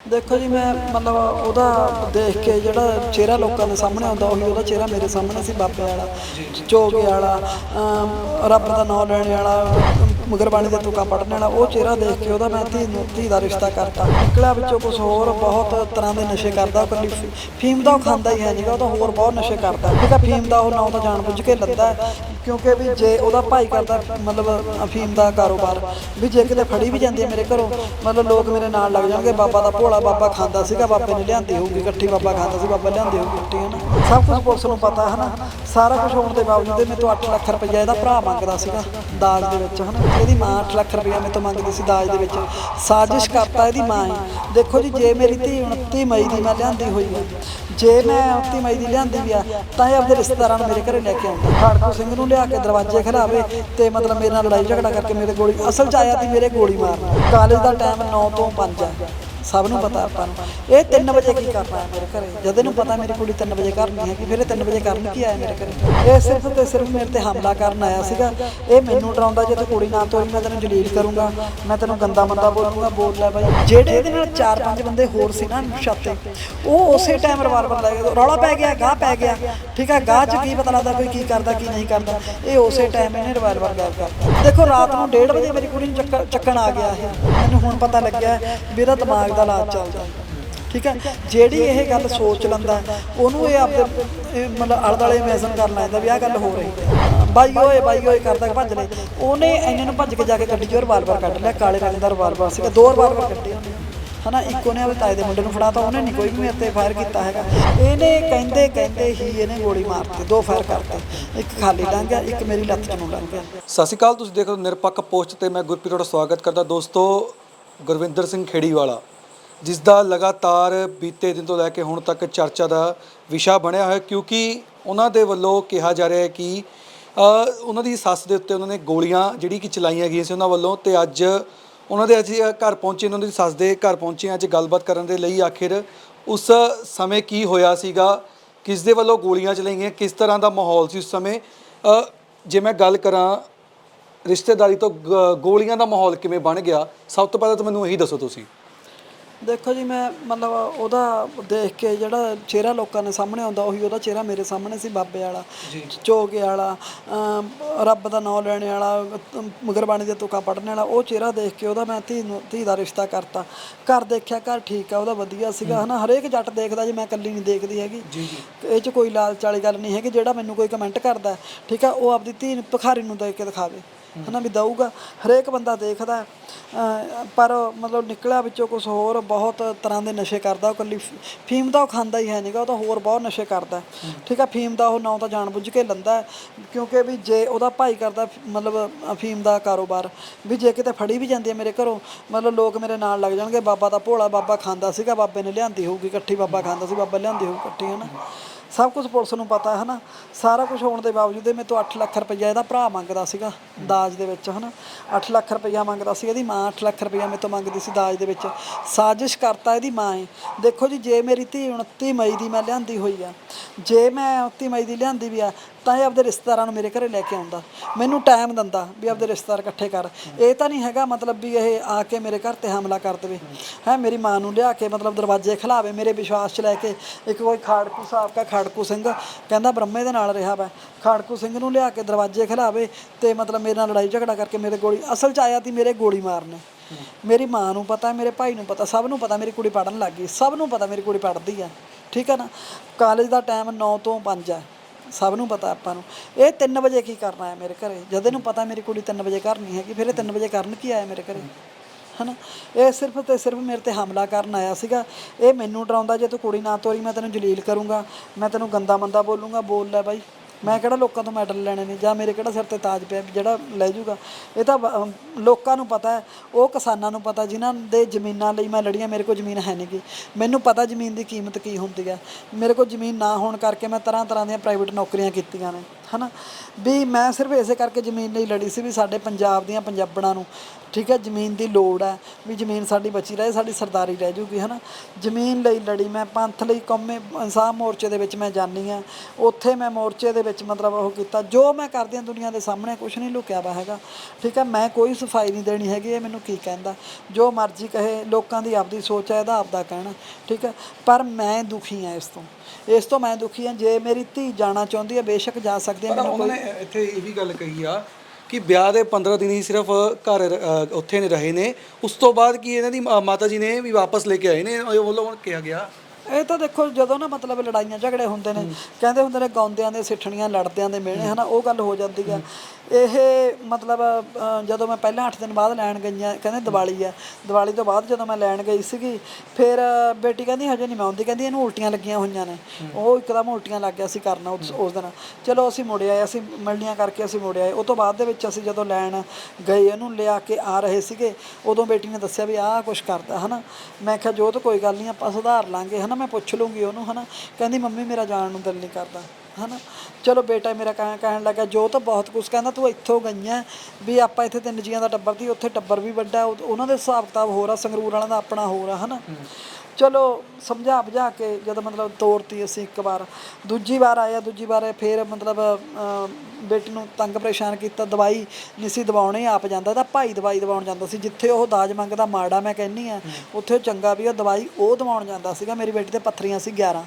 ਦੇਖੋ ਜੀ ਮੈਂ ਮਤਲਬ ਉਹਦਾ ਦੇਖ ਕੇ ਜਿਹੜਾ ਚਿਹਰਾ ਲੋਕਾਂ ਦੇ ਸਾਹਮਣੇ ਆਉਂਦਾ ਉਹੀ ਉਹਦਾ ਚਿਹਰਾ ਮੇਰੇ ਸਾਹਮਣੇ ਸੀ ਬਾਬੇ ਵਾਲਾ ਚੋਗੇ ਵਾਲਾ ਅਮ, ਰੱਬ ਦਾ ਨਾਮ ਲੈਣ ਵਾਲਾ ਮਗਰਬਾਣੀ ਦੇ ਤੁਕਾਂ ਪੜਨ ਵਾਲਾ ਉਹ ਚਿਹਰਾ ਦੇਖ ਕੇ ਉਹਦਾ ਮੈਂ ਧੀ ਨੂੰ, ਧੀ ਦਾ ਰਿਸ਼ਤਾ ਕਰਤਾ। ਨਿਕਲਿਆ ਵਿੱਚੋਂ ਕੁਝ ਹੋਰ, ਬਹੁਤ ਤਰ੍ਹਾਂ ਦੇ ਨਸ਼ੇ ਕਰਦਾ ਉਹ ਕੱਲੀ ਫੀਮ ਦਾ ਉਹ ਖਾਂਦਾ ਹੀ ਹੈ ਨਹੀਂਗਾ ਉਹ ਤਾਂ ਹੋਰ ਬਹੁਤ ਨਸ਼ੇ ਕਰਦਾ। ਜਿਹੜਾ ਫੀਮ ਦਾ ਉਹ ਨਾਂ ਤਾਂ ਜਾਣ ਬੁੱਝ ਕੇ ਲੱਦਾ ਕਿਉਂਕਿ ਵੀ ਜੇ ਉਹਦਾ ਭਾਈ ਕਰਦਾ, ਮਤਲਬ ਅਫੀਮ ਦਾ ਕਾਰੋਬਾਰ, ਵੀ ਜੇ ਕਿਤੇ ਫੜੀ ਵੀ ਜਾਂਦੀ ਹੈ ਮੇਰੇ ਘਰੋਂ, ਮਤਲਬ ਲੋਕ ਮੇਰੇ ਨਾਲ ਲੱਗ ਜਾਣਗੇ, ਬਾਬਾ ਦਾ ਭੋਲਾ ਬਾਬਾ ਖਾਂਦਾ ਸੀਗਾ, ਬਾਬੇ ਨੇ ਲਿਆਂਦੀ ਹੋਊਗੀ ਇਕੱਠੀ ਬਾਬਾ ਖਾਂਦਾ ਸੀ, ਬਾਬਾ ਲਿਆਂਦੀ ਹੋਊਗੀ ਇਕੱਠੀ ਹੈ ਨਾ ਸਭ ਕੁਝ ਪੁਲਿਸ ਨੂੰ ਪਤਾ ਹੈ ਨਾ ਸਾਰਾ ਕੁਝ ਹੋਣ ਦੇ ਬਾਵਜੂਦ ਮੇਰੇ ਤੋਂ 8 ਲੱਖ ਰੁਪਈਆ ਇਹਦਾ ਭਰਾ ਮੰਗਦਾ ਸੀਗਾ, ਦਾਜ ਦੇ ਵਿੱਚ, ਹਨਾ। ਇਹਦੀ ਮਾਂ 8 ਲੱਖ ਰੁਪਇਆ ਮੇਰੇ ਤੋਂ ਮੰਗਦੀ ਸੀ ਦਾਜ ਦੇ ਵਿੱਚ। ਸਾਜ਼ਿਸ਼ ਕਰਤਾ ਇਹਦੀ ਮਾਂ ਹੀ। ਦੇਖੋ ਜੀ, ਜੇ ਮੇਰੀ ਧੀ 29 ਮਈ ਦੀ ਮੈਂ ਲਿਆਂਦੀ ਹੋਈ ਹੈ ਜੇ ਮੈਂ 29 ਮਈ ਦੀ ਲਿਆਂਦੀ ਵੀ ਆ, ਤਾਂ ਇਹ ਆਪਣੇ ਰਿਸ਼ਤੇਦਾਰਾਂ ਨੂੰ ਮੇਰੇ ਘਰੇ ਲੈ ਕੇ ਆਉਂਦਾ। ਖਾੜਕੂ ਸਿੰਘ ਨੂੰ ਲਿਆ ਕੇ ਦਰਵਾਜ਼ੇ ਖਿਲਾਵੇ ਤੇ ਮਤਲਬ ਮੇਰੇ ਨਾਲ ਲੜਾਈ ਝਗੜਾ ਕਰਕੇ ਮੇਰੇ ਗੋਲੀ, ਅਸਲ ਚ ਆਇਆ ਤੀ ਮੇਰੇ ਗੋਲੀ ਮਾਰਨ। ਕਾਲਜ ਦਾ ਟਾਈਮ 9 ਤੋਂ 5 ਆ। ਸਭ ਨੂੰ ਪਤਾ ਆਪਾਂ ਨੂੰ। ਇਹ 3 ਵਜੇ ਕੀ ਕਰਨਾ ਹੈ ਮੇਰੇ ਘਰੇ? ਜਦ ਇਹਨੂੰ ਪਤਾ ਮੇਰੀ ਕੁੜੀ 3 ਵਜੇ ਘਰ ਨਹੀਂ ਹੈ ਕਿ ਫਿਰ ਇਹ 3 ਵਜੇ ਕਰਨ ਕੀ ਆਇਆ ਮੇਰੇ ਘਰੇ? ਇਹ ਸਿਰਫ ਤੇ ਸਿਰਫ ਮੇਰੇ ਤੇ ਹਮਲਾ ਕਰਨ ਆਇਆ ਸੀਗਾ। ਇਹ ਮੈਨੂੰ ਡਰਾਉਂਦਾ ਜੇ ਤੂੰ ਕੁੜੀ ਨਾ ਤੋਰੀ, ਮੈਂ ਤੈਨੂੰ ਜਲੀਲ ਕਰੂੰਗਾ, ਮੈਂ ਤੈਨੂੰ ਗੰਦਾ ਮੰਦਾ ਬੋਲੂੰਗਾ, ਬੋਲ ਲੈ ਬਾਈ। ਜਿਹੜੇ ਇਹਦੇ ਨਾਲ 4-5 ਬੰਦੇ ਹੋਰ ਸੀ ਨਾ ਛਾਤੇ ਉਹ ਉਸੇ ਟਾਈਮ ਰਿਵਾਲਵਰ ਲੈ ਗਏ। ਰੌਲਾ ਪੈ ਗਿਆ, ਗਾਹ ਪੈ ਗਿਆ। ਠੀਕ ਹੈ ਗਾਹ 'ਚ ਕੀ ਪਤਾ ਲੱਗਦਾ ਕੋਈ ਕੀ ਕਰਦਾ, ਕੀ ਨਹੀਂ ਕਰਦਾ। ਇਹ ਉਸੇ ਟਾਈਮ ਇਹਨੇ ਰਿਵਾਲਵਰ ਗਾਇਬ ਕਰਤਾ ਦੇਖੋ, ਰਾਤ ਨੂੰ 1:30 ਵਜੇ ਮੇਰੀ ਕੁੜੀ ਨੂੰ ਚੱਕ- ਚੱਕਣ ਆ ਗਿਆ ਇਹ। ਮੈਨੂੰ ਹੁਣ ਪਤਾ ਲੱਗਿਆ, ਮੇਰਾ ਦਿਮਾਗ ਦਾ ਇਲਾਜ ਚੱਲਦਾ। ਠੀਕ ਹੈ? ਜਿਹੜੀ ਇਹ ਗੱਲ ਸੋਚ ਲੈਂਦਾ, ਉਹਨੂੰ ਇਹ ਆਪਦੇ ਮਤਲਬ ਆਲੇ ਦੁਆਲੇ ਕਰ ਲੈਂਦਾ ਵੀ ਆਹ ਗੱਲ ਹੋ ਰਹੀ ਹੈ। ਬਾਈ ਓਏ ਬਾਈ ਓਏ ਕਰਦਾ ਭੱਜ ਲੈ। ਉਹਨੇ ਇੰਨੇ ਨੂੰ ਭੱਜ ਕੇ ਜਾ ਕੇ ਗੱਡੀ 'ਚੋਂ ਰਿਵਾਲਵਰ ਕੱਢ ਲਿਆ, ਕਾਲੇ ਰੰਗ ਦਾ ਰਿਵਾਲਵਰ ਸੀਗਾ, ਦੋ ਰਿਵਾਲਵਰ ਕੱਢੇ ਉਹਨੇ। ਹਨਾ, ਇੱਕ ਉਹਨੇ ਆਪਣੇ ਤਾਏ ਦੇ ਮੁੰਡੇ ਨੂੰ ਫੜਾਤਾ, ਉਹਨੇ ਨਹੀਂ ਕੋਈ ਵੀ ਮੇਰੇ ਤੇ ਫਾਇਰ ਕੀਤਾ ਹੈਗਾ। ਇਹਨੇ ਕਹਿੰਦੇ ਕਹਿੰਦੇ ਹੀ ਇਹਨੇ ਗੋਲੀ ਮਾਰਤੀ, ਦੋ ਫਾਇਰ ਕਰਤੇ। ਇੱਕ ਖਾਲੀ ਲੰਘ ਗਿਆ, ਇੱਕ ਮੇਰੀ ਲੱਤ ਨੂੰ ਲੰਘ ਗਿਆ। ਸਤਿ ਸ਼੍ਰੀ ਅਕਾਲ, ਤੁਸੀਂ ਦੇਖ ਰਹੇ ਹੋ ਨਿਰਪੱਖ ਪੋਸਟ ਤੇ ਮੈਂ ਗੁਰਪ੍ਰੀਤ ਤੁਹਾਡਾ ਸਵਾਗਤ ਕਰਦਾ। ਦੋਸਤੋ, ਗੁਰਵਿੰਦਰ ਸਿੰਘ ਖੇੜੀ ਵਾਲਾ ਜਿਸ ਦਾ ਲਗਾਤਾਰ ਬੀਤੇ ਦਿਨ ਤੋਂ ਲੈ ਕੇ ਹੁਣ ਤੱਕ ਚਰਚਾ ਦਾ ਵਿਸ਼ਾ ਬਣਿਆ ਹੋਇਆ, ਕਿਉਂਕਿ ਉਹਨਾਂ ਦੇ ਵੱਲੋਂ ਕਿਹਾ ਜਾ ਰਿਹਾ ਹੈ ਕਿ ਉਹਨਾਂ ਦੀ ਸੱਸ ਦੇ ਉੱਤੇ ਉਹਨਾਂ ਨੇ ਗੋਲੀਆਂ ਜਿਹੜੀ ਕਿ ਚਲਾਈਆਂ ਗਈਆਂ ਸੀ ਉਹਨਾਂ ਵੱਲੋਂ ਤੇ ਅੱਜ ਉਹਨਾਂ ਦੇ ਅੱਜ ਘਰ ਪਹੁੰਚੇ ਉਹਨਾਂ ਦੀ ਸੱਸ ਦੇ ਘਰ ਪਹੁੰਚੇ ਅੱਜ ਗੱਲਬਾਤ ਕਰਨ ਦੇ ਲਈ ਆਖਿਰ ਉਸ ਸਮੇਂ ਕੀ ਹੋਇਆ ਸੀਗਾ, ਕਿਸ ਦੇ ਵੱਲੋਂ ਗੋਲੀਆਂ ਚਲਾਈਆਂ, ਕਿਸ ਤਰ੍ਹਾਂ ਦਾ ਮਾਹੌਲ ਸੀ ਉਸ ਸਮੇਂ ਜੇ ਮੈਂ ਗੱਲ ਕਰਾਂ ਰਿਸ਼ਤੇਦਾਰੀ ਤੋਂ, ਗ- ਗੋਲੀਆਂ ਦਾ ਮਾਹੌਲ ਕਿਵੇਂ ਬਣ ਗਿਆ, ਸਭ ਤੋਂ ਪਹਿਲਾਂ ਤਾਂ ਮੈਨੂੰ ਇਹੀ ਦੱਸੋ ਤੁਸੀਂ। ਦੇਖੋ ਜੀ ਮੈਂ ਮਤਲਬ ਉਹਦਾ ਦੇਖ ਕੇ ਜਿਹੜਾ ਚਿਹਰਾ ਲੋਕਾਂ ਦੇ ਸਾਹਮਣੇ ਆਉਂਦਾ ਉਹੀ ਉਹਦਾ ਚਿਹਰਾ ਮੇਰੇ ਸਾਹਮਣੇ ਸੀ ਬਾਬੇ ਵਾਲਾ ਚੋਗੇ ਵਾਲਾ ਰੱਬ ਦਾ ਨਾਮ ਲੈਣ ਵਾਲਾ ਮਗਰਬਾਣੀ ਦੇ ਤੁਕਾਂ ਪੜਨ ਵਾਲਾ ਉਹ ਚਿਹਰਾ ਦੇਖ ਕੇ ਉਹਦਾ ਮੈਂ ਧੀ ਨੂੰ ਧੀ ਦਾ ਰਿਸ਼ਤਾ ਕਰਤਾ। ਘਰ ਦੇਖਿਆ ਘਰ ਠੀਕ ਆ ਉਹਦਾ ਵਧੀਆ ਸੀਗਾ ਹਨਾ? ਹਰੇਕ ਜੱਟ ਦੇਖਦਾ ਜੇ ਮੈਂ ਇਕੱਲੀ ਨਹੀਂ ਦੇਖਦੀ ਹੈਗੀ। ਇਹ 'ਚ ਕੋਈ ਲਾਲਚ ਵਾਲੀ ਗੱਲ ਨਹੀਂ ਹੈਗੀ ਜਿਹੜਾ ਮੈਨੂੰ ਕੋਈ ਕਮੈਂਟ ਕਰਦਾ ਠੀਕ ਆ? ਉਹ ਆਪਦੀ ਧੀ ਨੂੰ ਭਿਖਾਰੀ ਨੂੰ ਦੇ ਕੇ ਦਿਖਾਵੇ। ਹਨਾ ਵੀ ਦਊਗਾ, ਹਰੇਕ ਬੰਦਾ ਦੇਖਦਾ ਪਰ ਮਤਲਬ ਨਿਕਲਿਆ ਵਿੱਚੋਂ ਕੁਝ ਹੋਰ ਬਹੁਤ ਤਰ੍ਹਾਂ ਦੇ ਨਸ਼ੇ ਕਰਦਾ, ਉਹ ਕੱਲੀ ਫੀਮ ਦਾ ਉਹ ਖਾਂਦਾ ਹੀ ਹੈ ਨਹੀਂਗਾ ਉਹ ਤਾਂ ਹੋਰ ਬਹੁਤ ਨਸ਼ੇ ਕਰਦਾ। ਠੀਕ ਆ, ਫੀਮ ਦਾ ਉਹ ਨਾਂ ਤਾਂ ਜਾਣ ਬੁੱਝ ਕੇ ਲੰਦਾ, ਕਿਉਂਕਿ ਵੀ ਜੇ ਉਹਦਾ ਭਾਈ ਕਰਦਾ, ਮਤਲਬ ਫੀਮ ਦਾ ਕਾਰੋਬਾਰ, ਵੀ ਜੇ ਕਿਤੇ ਫੜੀ ਵੀ ਜਾਂਦੀ ਹੈ ਮੇਰੇ ਘਰੋਂ, ਮਤਲਬ ਲੋਕ ਮੇਰੇ ਨਾਲ ਲੱਗ ਜਾਣਗੇ, ਬਾਬਾ ਦਾ ਭੋਲਾ ਬਾਬਾ ਖਾਂਦਾ ਸੀਗਾ, ਬਾਬੇ ਨੇ ਲਿਆਂਦੀ ਹੋਊਗੀ ਇਕੱਠੀ, ਬਾਬਾ ਖਾਂਦਾ ਸੀ, ਬਾਬਾ ਲਿਆਂਦੀ ਹੋਊਗੀ ਇਕੱਠੀ ਹੈ ਨਾ ਸਭ ਕੁਝ ਪੁਲਿਸ ਨੂੰ ਪਤਾ ਹੈ ਨਾ ਸਾਰਾ ਕੁਝ ਹੋਣ ਦੇ ਬਾਵਜੂਦ ਇਹ ਮੇਰੇ ਤੋਂ 8 ਲੱਖ ਰੁਪਈਆ ਇਹਦਾ ਭਰਾ ਮੰਗਦਾ ਸੀਗਾ, ਦਾਜ ਦੇ ਵਿੱਚ ਹੈ ਨਾ 8 ਲੱਖ ਰੁਪਈਆ ਮੰਗਦਾ ਸੀ, ਇਹਦੀ ਮਾਂ 8 ਲੱਖ ਰੁਪਈਆ ਮੇਰੇ ਤੋਂ ਮੰਗਦੀ ਸੀ ਦਾਜ ਦੇ ਵਿੱਚ। ਸਾਜ਼ਿਸ਼ ਕਰਤਾ ਇਹਦੀ ਮਾਂ ਹੀ ਦੇਖੋ ਜੀ, ਜੇ ਮੇਰੀ ਧੀ 29 ਮਈ ਦੀ ਮੈਂ ਲਿਆਂਦੀ ਹੋਈ ਆ, ਜੇ ਮੈਂ 29 ਮਈ ਦੀ ਲਿਆਂਦੀ ਵੀ ਆ ਤਾਂ ਇਹ ਆਪਦੇ ਰਿਸ਼ਤੇਦਾਰਾਂ ਨੂੰ ਮੇਰੇ ਘਰੇ ਲੈ ਕੇ ਆਉਂਦਾ। ਮੈਨੂੰ ਟਾਈਮ ਦਿੰਦਾ ਵੀ ਆਪਦੇ ਰਿਸ਼ਤੇਦਾਰ ਇਕੱਠੇ ਕਰ। ਇਹ ਤਾਂ ਨਹੀਂ ਹੈਗਾ ਮਤਲਬ ਵੀ ਇਹ ਆ ਕੇ ਮੇਰੇ ਘਰ ਤੇ ਹਮਲਾ ਕਰ ਦੇਵੇ। ਹੈ, ਮੇਰੀ ਮਾਂ ਨੂੰ ਲਿਆ ਕੇ ਮਤਲਬ ਦਰਵਾਜ਼ੇ ਖਿਲਾਵੇ, ਮੇਰੇ ਵਿਸ਼ਵਾਸ 'ਚ ਲੈ ਕੇ। ਇੱਕ ਕੋਈ ਖਾੜਕੂ ਸਾਹਿਬ ਕਾ ਖਾੜਕੂ ਸਿੰਘ ਕਹਿੰਦਾ ਬ੍ਰਹਮੇ ਦੇ ਨਾਲ ਰਿਹਾ ਵਾ ਖਾੜਕੂ ਸਿੰਘ ਨੂੰ ਲਿਆ ਕੇ ਦਰਵਾਜ਼ੇ ਖਿਲਾਵੇ ਤੇ ਮਤਲਬ ਮੇਰੇ ਨਾਲ ਲੜਾਈ ਝਗੜਾ ਕਰਕੇ ਮੇਰੇ ਗੋਲੀ, ਅਸਲ 'ਚ ਆਇਆ ਤੀ ਮੇਰੇ ਗੋਲੀ ਮਾਰਨੇ। ਮੇਰੀ ਮਾਂ ਨੂੰ ਪਤਾ, ਮੇਰੇ ਭਾਈ ਨੂੰ ਪਤਾ, ਸਭ ਨੂੰ ਪਤਾ ਮੇਰੀ ਕੁੜੀ ਪੜਨ ਲੱਗ ਗਈ। ਸਭ ਨੂੰ ਪਤਾ ਮੇਰੀ ਕੁੜੀ ਪੜਦੀ ਆ। ਠੀਕ ਹੈ ਨਾ? ਕਾਲਜ ਦਾ ਟਾਈਮ 9 ਤੋਂ 5 ਆ। ਸਭ ਨੂੰ ਪਤਾ ਆਪਾਂ ਨੂੰ। ਇਹ 3 ਵਜੇ ਕੀ ਕਰਨਾ ਹੈ ਮੇਰੇ ਘਰੇ? ਜਦ ਇਹਨੂੰ ਪਤਾ ਮੇਰੀ ਕੁੜੀ 3 ਵਜੇ ਘਰ ਨਹੀਂ ਹੈਗੀ, ਫਿਰ ਇਹ 3 ਵਜੇ ਕਰਨ ਕੀ ਆਇਆ ਮੇਰੇ ਘਰੇ? ਹਨਾ? ਇਹ ਸਿਰਫ ਤੇ ਸਿਰਫ ਮੇਰੇ ਤੇ ਹਮਲਾ ਕਰਨ ਆਇਆ ਸੀਗਾ। ਇਹ ਮੈਨੂੰ ਡਰਾਉਂਦਾ, ਜੇ ਤੂੰ ਕੁੜੀ ਨਾ ਤੋਰੀ, ਮੈਂ ਤੈਨੂੰ ਜਲੀਲ ਕਰੂੰਗਾ। ਮੈਂ ਤੈਨੂੰ ਗੰਦਾ ਮੰਦਾ ਬੋਲੂੰਗਾ। ਬੋਲ ਲੈ ਬਾਈ। ਮੈਂ ਕਿਹੜਾ ਲੋਕਾਂ ਤੋਂ ਮੈਡਲ ਲੈਣੇ ਨੇ ਜਾਂ ਮੇਰੇ ਕਿਹੜਾ ਸਿਰ ਤੇ ਤਾਜ ਪਿਆ ਜਿਹੜਾ ਲੈ ਜੂਗਾ ਇਹ ਤਾਂ ਬ- ਲੋਕਾਂ ਨੂੰ ਪਤਾ ਹੈ, ਉਹ ਕਿਸਾਨਾਂ ਨੂੰ ਪਤਾ, ਜਿਨ੍ਹਾਂ ਦੇ ਜ਼ਮੀਨਾਂ ਲਈ ਮੈਂ ਲੜੀਆਂ, ਮੇਰੇ ਕੋਲ ਜ਼ਮੀਨ ਹੈ ਨਹੀਂ ਗੀ। ਮੈਨੂੰ ਪਤਾ ਜ਼ਮੀਨ ਦੀ ਕੀਮਤ ਕੀ ਹੁੰਦੀ ਹੈ। ਮੇਰੇ ਕੋਲ ਜ਼ਮੀਨ ਨਾ ਹੋਣ ਕਰਕੇ ਮੈਂ ਤਰ੍ਹਾਂ ਤਰ੍ਹਾਂ ਦੀਆਂ ਪ੍ਰਾਈਵੇਟ ਨੌਕਰੀਆਂ ਕੀਤੀਆਂ ਨੇ। ਹਨਾ? ਵੀ ਮੈਂ ਸਿਰਫ ਇਸੇ ਕਰਕੇ ਜ਼ਮੀਨ ਲਈ ਲੜੀ ਸੀ ਵੀ ਸਾਡੇ ਪੰਜਾਬ ਦੀਆਂ ਪੰਜਾਬਣਾਂ ਨੂੰ, ਠੀਕ ਹੈ, ਜ਼ਮੀਨ ਦੀ ਲੋੜ ਹੈ, ਵੀ ਜ਼ਮੀਨ ਸਾਡੀ ਬਚੀ ਰਹੇ, ਸਾਡੀ ਸਰਦਾਰੀ ਰਹਿ ਜੂਗੀ, ਹਨਾ? ਜ਼ਮੀਨ ਲਈ ਲੜੀ ਮੈਂ, ਪੰਥ ਲਈ ਕੌਮੇ ਇਨਸਾਫ ਮੋਰਚੇ ਦੇ ਵਿੱਚ ਮੈਂ ਜਾਣੀ ਆ ਉੱਥੇ ਮੈਂ ਮੋਰਚੇ ਦੇ ਵਿੱਚ ਮਤਲਬ ਉਹ ਕੀਤਾ। ਜੋ ਮੈਂ ਕਰਦੀ ਹਾਂ ਦੁਨੀਆ ਦੇ ਸਾਹਮਣੇ ਕੁਝ ਨਹੀਂ ਲੁਕਿਆ ਵਾ ਹੈਗਾ, ਠੀਕ ਹੈ? ਮੈਂ ਕੋਈ ਸਫ਼ਾਈ ਨਹੀਂ ਦੇਣੀ ਹੈਗੀ, ਇਹ ਮੈਨੂੰ ਕੀ ਕਹਿੰਦਾ? ਜੋ ਮਰਜ਼ੀ ਕਹੇ, ਲੋਕਾਂ ਦੀ ਆਪਦੀ ਸੋਚ ਹੈ, ਇਹਦਾ ਆਪਦਾ ਕਹਿਣਾ, ਠੀਕ ਹੈ? ਪਰ ਮੈਂ ਦੁਖੀ ਆ ਇਸ ਤੋਂ। ਇਸ ਤੋਂ ਮੈਂ ਦੁਖੀ ਆ ਜੇ ਮੇਰੀ ਧੀ ਜਾਣਾ ਚਾਹੁੰਦੀ ਹੈ ਬੇਸ਼ੱਕ ਜਾ ਸਕਦੀ ਹੈ ਪਰ ਮੈਨੂੰ ਉਹਨਾਂ ਨੇ ਇੱਥੇ ਇਹ ਵੀ ਗੱਲ ਕਹੀ ਆ ਕਿ ਵਿਆਹ ਦੇ 15 ਦਿਨ ਹੀ ਸਿਰਫ ਘਰ ਅ, ਉੱਥੇ ਨੇ ਰਹੇ ਨੇ। ਉਸ ਤੋਂ ਬਾਅਦ ਕੀ ਇਹਨਾਂ ਦੀ ਮਾ- ਮਾਤਾ ਜੀ ਨੇ ਵੀ ਵਾਪਸ ਲੈ ਕੇ ਆਏ ਨੇ ਉਹ ਵੱਲੋਂ ਕਿਹਾ ਗਿਆ। ਇਹ ਤਾਂ ਦੇਖੋ, ਜਦੋਂ ਨਾ ਮਤਲਬ ਲੜਾਈਆਂ ਝਗੜੇ ਹੁੰਦੇ ਨੇ, ਕਹਿੰਦੇ ਹੁੰਦੇ ਨੇ ਗਾਉਂਦਿਆਂ ਦੇ, ਸਿੱਠਣੀਆਂ, ਲੜਦਿਆਂ ਦੇ ਮਿਹਣੇ, ਹਨਾ, ਉਹ ਗੱਲ ਹੋ ਜਾਂਦੀ ਆ। ਇਹ ਮਤਲਬ ਜਦੋਂ ਮੈਂ ਪਹਿਲਾਂ 8 ਦਿਨ ਬਾਅਦ ਲੈਣ ਗਈਆਂ, ਕਹਿੰਦੇ ਦੀਵਾਲੀ ਆ। ਦੀਵਾਲੀ ਤੋਂ ਬਾਅਦ ਜਦੋਂ ਮੈਂ ਲੈਣ ਗਈ ਸੀਗੀ, ਫਿਰ ਬੇਟੀ ਕਹਿੰਦੀ, ਹਜੇ ਨਹੀਂ ਮੈਂ ਆਉਂਦੀ। ਕਹਿੰਦੀ, ਇਹਨੂੰ ਉਲਟੀਆਂ ਲੱਗੀਆਂ ਹੋਈਆਂ ਨੇ। ਉਹ ਇੱਕਦਮ ਉਲਟੀਆਂ ਲੱਗ ਗਿਆ ਸੀ ਕਰਨਾ ਉਸ ਦਿਨ। ਚਲੋ, ਅਸੀਂ ਮੁੜ ਆਏ, ਅਸੀਂ ਮਿਲਣੀਆਂ ਕਰਕੇ ਅਸੀਂ ਮੁੜ ਆਏ। ਉਹ ਤੋਂ ਬਾਅਦ ਦੇ ਵਿੱਚ ਅਸੀਂ ਜਦੋਂ ਲੈਣ ਗਏ ਇਹਨੂੰ ਲਿਆ ਕੇ ਆ ਰਹੇ ਸੀਗੇ, ਉਦੋਂ ਬੇਟੀ ਨੇ ਦੱਸਿਆ ਵੀ ਆਹ ਕੁਛ ਕਰਦਾ, ਹਨਾ। ਮੈਂ ਕਿਹਾ ਜੋ ਤਾਂ ਕੋਈ ਗੱਲ ਨਹੀਂ, ਆਪਾਂ ਸੁਧਾਰ ਲਾਂਗੇ। ਹਨਾ ਮੈਂ ਪੁੱਛ ਲੂੰਗੀ ਉਹਨੂੰ, ਹਨਾ? ਕਹਿੰਦੀ, ਮੰਮੀ, ਮੇਰਾ ਜਾਣ ਨੂੰ ਦਿਲ ਨਹੀਂ ਕਰਦਾ। ਹਨਾ? ਚਲੋ ਬੇਟਾ ਮੇਰਾ ਕਹਿ, ਕਹਿਣ ਲੱਗਾ ਜੋਤ ਬਹੁਤ ਕੁਛ ਕਹਿੰਦਾ, ਤੂੰ ਇੱਥੋਂ ਗਈਆਂ। ਵੀ ਆਪਾਂ ਇੱਥੇ ਤਿੰਨ ਜੀਆਂ ਦਾ ਟੱਬਰ ਦੀ ਉੱਥੇ ਟੱਬਰ ਵੀ ਵੱਡਾ। ਉਹਨਾਂ ਦੇ ਹਿਸਾਬ ਕਿਤਾਬ ਹੋਰ ਆ, ਸੰਗਰੂਰ ਵਾਲਿਆਂ ਦਾ ਆਪਣਾ ਹੋਰ ਆ, ਹਨਾ? ਚਲੋ ਸਮਝਾ ਬੁਝਾ ਕੇ ਜਦੋਂ ਮਤਲਬ ਤੋਰਤੀ ਅਸੀਂ ਇੱਕ ਵਾਰ। ਦੂਜੀ ਵਾਰ ਆਇਆ ਦੂਜੀ ਵਾਰ ਫੇਰ ਮਤਲਬ ਅਮ, ਬੇਟੀ ਨੂੰ ਤੰਗ ਪਰੇਸ਼ਾਨ ਕੀਤਾ ਦਵਾਈ ਨਹੀਂ ਸੀ ਦਵਾਉਣੇ ਆਪ ਜਾਂਦਾ ਤਾਂ ਭਾਈ ਦਵਾਈ ਦਵਾਉਣ ਜਾਂਦਾ ਸੀ। ਜਿੱਥੇ ਉਹ ਦਾਜ ਮੰਗਦਾ ਮਾੜਾ ਮੈਂ ਕਹਿੰਨੀ ਆ ਉੱਥੇ ਉਹ ਚੰਗਾ ਵੀ ਉਹ ਦਵਾਈ ਉਹ ਦਵਾਉਣ ਜਾਂਦਾ ਸੀਗਾ। ਮੇਰੀ ਬੇਟੀ ਤੇ ਪੱਥਰੀਆਂ ਸੀ 11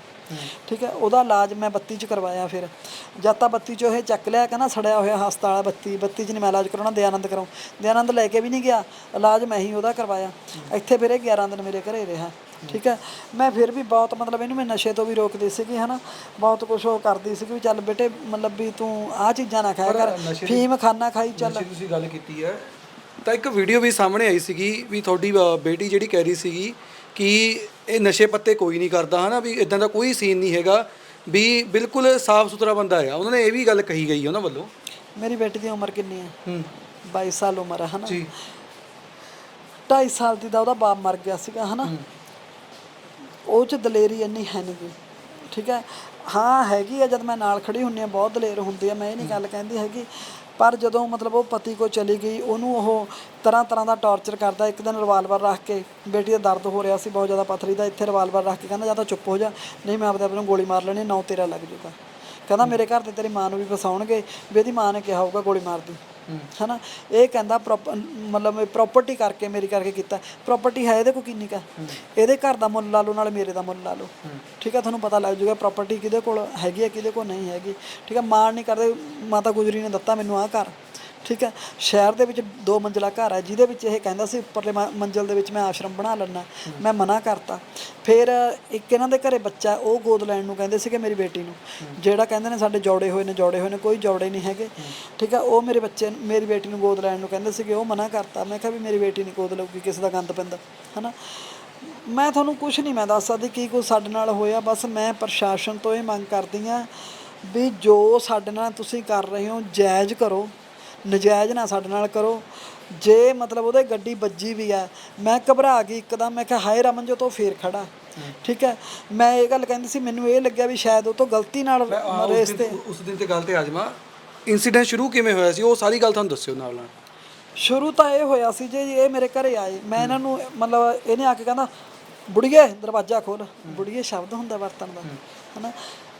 ਠੀਕ ਹੈ ਉਹਦਾ ਇਲਾਜ ਮੈਂ 32 ਚ ਕਰਵਾਇਆ ਫਿਰ। ਜਦ ਤਾਂ 32 ਚ ਇਹ ਚੱਕ ਲਿਆ ਕਹਿੰਦਾ ਸੜਿਆ ਹੋਇਆ ਹਸਪਤਾਲ 32 32 ਚ ਨਹੀਂ ਮੈਂ ਇਲਾਜ ਕਰਾਉਣਾ ਦਿਆਨੰਦ ਕਰਾਉ। ਦਿਆਨੰਦ ਲੈ ਕੇ ਵੀ ਨਹੀਂ ਗਿਆ। ਇਲਾਜ ਮੈਂ ਹੀ ਉਹਦਾ ਕਰਵਾਇਆ। ਇੱਥੇ ਫਿਰ ਇਹ 11 ਦਿਨ ਮੇਰੇ ਘਰੇ ਰਿਹਾ। ਠੀਕ ਹੈ? ਮੈਂ ਫਿਰ ਵੀ ਬਹੁਤ ਮਤਲਬ ਇਹਨੂੰ ਮੈਂ ਨਸ਼ੇ ਤੋਂ ਵੀ ਰੋਕਦੀ ਸੀਗੀ ਹਨਾ? ਬਹੁਤ ਕੁਝ ਉਹ ਕਰਦੀ ਸੀ ਵੀ ਚੱਲ ਬੇਟੇ ਮਤਲਬ ਵੀ ਤੂੰ ਆਹ ਚੀਜ਼ਾਂ ਨਾ ਖਾਇਆ ਕਰ। ਫੀਮ ਖਾਣਾ ਖਾਈ ਚੱਲ। ਤੁਸੀਂ ਗੱਲ ਕੀਤੀ ਹੈ। ਤਾਂ ਇੱਕ ਵੀਡੀਓ ਵੀ ਸਾਹਮਣੇ ਆਈ ਸੀਗੀ ਵੀ ਤੁਹਾਡੀ ਬੇਟੀ ਜਿਹੜੀ ਕਹਿ ਰਹੀ ਸੀਗੀ ਕਿ ਇਹ ਨਸ਼ੇ ਪੱਤੇ ਕੋਈ ਨਹੀਂ ਕਰਦਾ ਹਨਾ? ਵੀ ਇਦਾਂ ਦਾ ਕੋਈ ਸੀਨ ਨਹੀਂ ਹੈਗਾ ਵੀ ਬਿਲਕੁਲ ਸਾਫ਼ ਸੁਥਰਾ ਬੰਦਾ ਆ। ਉਹਨਾਂ ਨੇ ਇਹ ਵੀ ਗੱਲ ਕਹੀ ਗਈ ਉਹਨਾਂ ਵੱਲੋਂ। ਮੇਰੀ ਬੇਟੀ ਦੀ ਉਮਰ ਕਿੰਨੀ ਹੈ? ਹੂੰ। 22 ਸਾਲ ਉਮਰ ਹੈ ਹਨਾ? ਜੀ। 2.5 ਸਾਲ ਦੀ ਦਾ ਉਹਦਾ ਬਾਪ ਮਰ ਗਿਆ ਸੀਗਾ ਹਨਾ? ਉਹ ਚ ਦਲੇਰੀ ਇੰਨੀ ਹੈ ਨਹੀਂ ਗੀ। ਠੀਕ ਹੈ? ਹਾਂ, ਹੈਗੀ ਆ, ਜਦ ਮੈਂ ਨਾਲ ਖੜੀ ਹੁੰਨੀ ਆ ਬਹੁਤ ਦਲੇਰ ਹੁੰਦੀ ਆ, ਮੈਂ ਇਹ ਨਹੀਂ ਗੱਲ ਕਹਿੰਦੀ ਹੈਗੀ। ਪਰ ਜਦੋਂ ਮਤਲਬ ਉਹ ਪਤੀ ਕੋ ਚਲੀ ਗਈ, ਉਹਨੂੰ ਉਹ ਤਰ੍ਹਾਂ ਤਰ੍ਹਾਂ ਦਾ ਟੌਰਚਰ ਕਰਦਾ, ਇੱਕ ਦਿਨ ਰਿਵਾਲਵਰ ਰੱਖ ਕੇ ਬੇਟੀ ਦਾ ਦਰਦ ਹੋ ਰਿਹਾ ਸੀ, ਬਹੁਤ ਜ਼ਿਆਦਾ ਪਥਰੀ ਦਾ, ਇੱਥੇ ਰਿਵਾਲਵਰ ਰੱਖ ਕੇ ਕਹਿੰਦਾ, ਜਾਂ ਤਾਂ ਚੁੱਪ ਹੋ ਜਾ, ਨਹੀਂ ਮੈਂ ਆਪਦੇ ਆਪ ਨੂੰ ਗੋਲੀ ਮਾਰ ਲੈਣੀ ਨੌ ਤੇਰਾ ਲੱਗ ਜੂਗਾ। ਕਹਿੰਦਾ, ਮੇਰੇ ਘਰ ਤੇ ਤੇਰੀ ਮਾਂ ਨੂੰ ਵੀ ਫਸਾਉਣਗੇ, ਵੀ ਇਹਦੀ ਮਾਂ ਨੇ ਕਿਹਾ ਹੋਊਗਾ ਗੋਲੀ ਮਾਰ ਦੀ ਹਨਾ? ਇਹ ਕਹਿੰਦਾ ਮਤਲਬ ਪ੍ਰਾਪਰਟੀ ਕਰਕੇ ਮੇਰੀ ਕਰਕੇ ਕੀਤਾ। ਪ੍ਰਾਪਰਟੀ ਹੈ ਇਹਦੇ ਕੋ ਕਿੰਨੀ ਕਾ? ਇਹਦੇ ਘਰ ਦਾ ਮੁੱਲ ਲਾ ਲਓ ਨਾਲ ਮੇਰੇ ਦਾ ਮੁੱਲ ਲਾ ਲਓ। ਠੀਕ ਹੈ ਤੁਹਾਨੂੰ ਪਤਾ ਲੱਗ ਜਾਊਗਾ ਪ੍ਰਾਪਰਟੀ ਕਿਹਦੇ ਕੋਲ ਹੈਗੀ ਹੈ ਕਿਹਦੇ ਕੋਲ ਨਹੀਂ ਹੈਗੀ। ਠੀਕ ਹੈ ਮਾਣ ਨਹੀਂ ਕਰਦੇ ਮਾਤਾ ਗੁਜਰੀ ਨੇ ਦਿੱਤਾ ਮੈਨੂੰ ਆਹ ਘਰ। ਠੀਕ ਹੈ? ਸ਼ਹਿਰ ਦੇ ਵਿੱਚ ਦੋ ਮੰਜ਼ਲਾ ਘਰ ਹੈ ਜਿਹਦੇ ਵਿੱਚ ਇਹ ਕਹਿੰਦਾ ਸੀ, ਉੱਪਰਲੇ ਮ- ਮੰਜ਼ਲ ਦੇ ਵਿੱਚ ਮੈਂ ਆਸ਼ਰਮ ਬਣਾ ਲੈਣਾ ਮੈਂ ਮਨਾ ਕਰਤਾ। ਫਿਰ ਇੱਕ ਇਹਨਾਂ ਦੇ ਘਰੇ ਬੱਚਾ, ਉਹ ਗੋਦ ਲੈਣ ਨੂੰ ਕਹਿੰਦੇ ਸੀਗੇ ਮੇਰੀ ਬੇਟੀ ਨੂੰ। ਜਿਹੜਾ ਕਹਿੰਦੇ ਨੇ, ਸਾਡੇ ਜੋੜੇ ਹੋਏ ਨੇ, ਜੋੜੇ ਹੋਏ ਨੇ, ਕੋਈ ਜੋੜੇ ਨਹੀਂ ਹੈਗੇ। ਠੀਕ ਹੈ? ਉਹ ਮੇਰੇ ਬੱਚੇ, ਮੇਰੀ ਬੇਟੀ ਨੂੰ ਗੋਦ ਲੈਣ ਨੂੰ ਕਹਿੰਦੇ ਸੀਗੇ, ਉਹ ਮਨਾ ਕਰਤਾ। ਮੈਂ ਕਿਹਾ ਵੀ ਮੇਰੀ ਬੇਟੀ ਨਹੀਂ ਗੋਦ ਲਊਗੀ, ਕਿਸੇ ਦਾ ਗੰਦ ਪੈਂਦਾ, ਹਨਾ? ਮੈਂ ਤੁਹਾਨੂੰ ਕੁਝ ਨਹੀਂ ਮੈਂ ਦੱਸ ਸਕਦੀ ਕੀ ਕੁਝ ਸਾਡੇ ਨਾਲ ਹੋਇਆ, ਬਸ ਮੈਂ ਪ੍ਰਸ਼ਾਸਨ ਤੋਂ ਇਹ ਮੰਗ ਕਰਦੀ ਆ ਵੀ ਜੋ ਸਾਡੇ ਨਾਲ ਤੁਸੀਂ ਕਰ ਰਹੇ ਹੋ, ਜਾਇਜ਼ ਕਰੋ। ਨਜਾਇਜ਼ ਨਾ ਸਾਡੇ ਨਾਲ ਕਰੋ। ਜੇ ਮਤਲਬ ਉਹਦੇ ਗੱਡੀ ਵੱਜੀ ਵੀ ਆ ਮੈਂ ਘਬਰਾ ਗਈ ਇੱਕਦਮ ਮੈਂ ਕਿਹਾ ਹਾਏ ਰਮਨ ਜੋ ਤੋਂ ਫੇਰ ਖੜਾ। ਠੀਕ ਹੈ? ਮੈਂ ਇਹ ਗੱਲ ਕਹਿੰਦੀ ਸੀ ਮੈਨੂੰ ਇਹ ਲੱਗਿਆ ਵੀ ਸ਼ਾਇਦ ਉਹ ਤੋਂ ਗਲਤੀ ਨਾਲ ਰੇਸ ਤੇ। ਉਸ ਦਿਨ ਤੇ ਗੱਲ ਤੇ ਆ ਜਾਵਾਂ। ਇਨਸੀਡੈਂਟ ਸ਼ੁਰੂ ਕਿਵੇਂ ਹੋਇਆ ਸੀ? ਉਹ ਸਾਰੀ ਗੱਲ ਤੁਹਾਨੂੰ ਦੱਸਿਓ ਨਾਲ ਨਾਲ। ਸ਼ੁਰੂ ਤਾਂ ਇਹ ਹੋਇਆ ਸੀ ਜੇ ਇਹ ਮੇਰੇ ਘਰੇ ਆਏ। ਮੈਂ ਇਹਨਾਂ ਨੂੰ ਮਤਲਬ ਇਹਨੇ ਆ ਕੇ ਕਹਿੰਦਾ ਬੁੜੀਏ ਦਰਵਾਜ਼ਾ ਖੋਲ ਬੁੜੀਏ ਸ਼ਬਦ ਹੁੰਦਾ ਵਰਤਣ ਦਾ ਹਨਾ?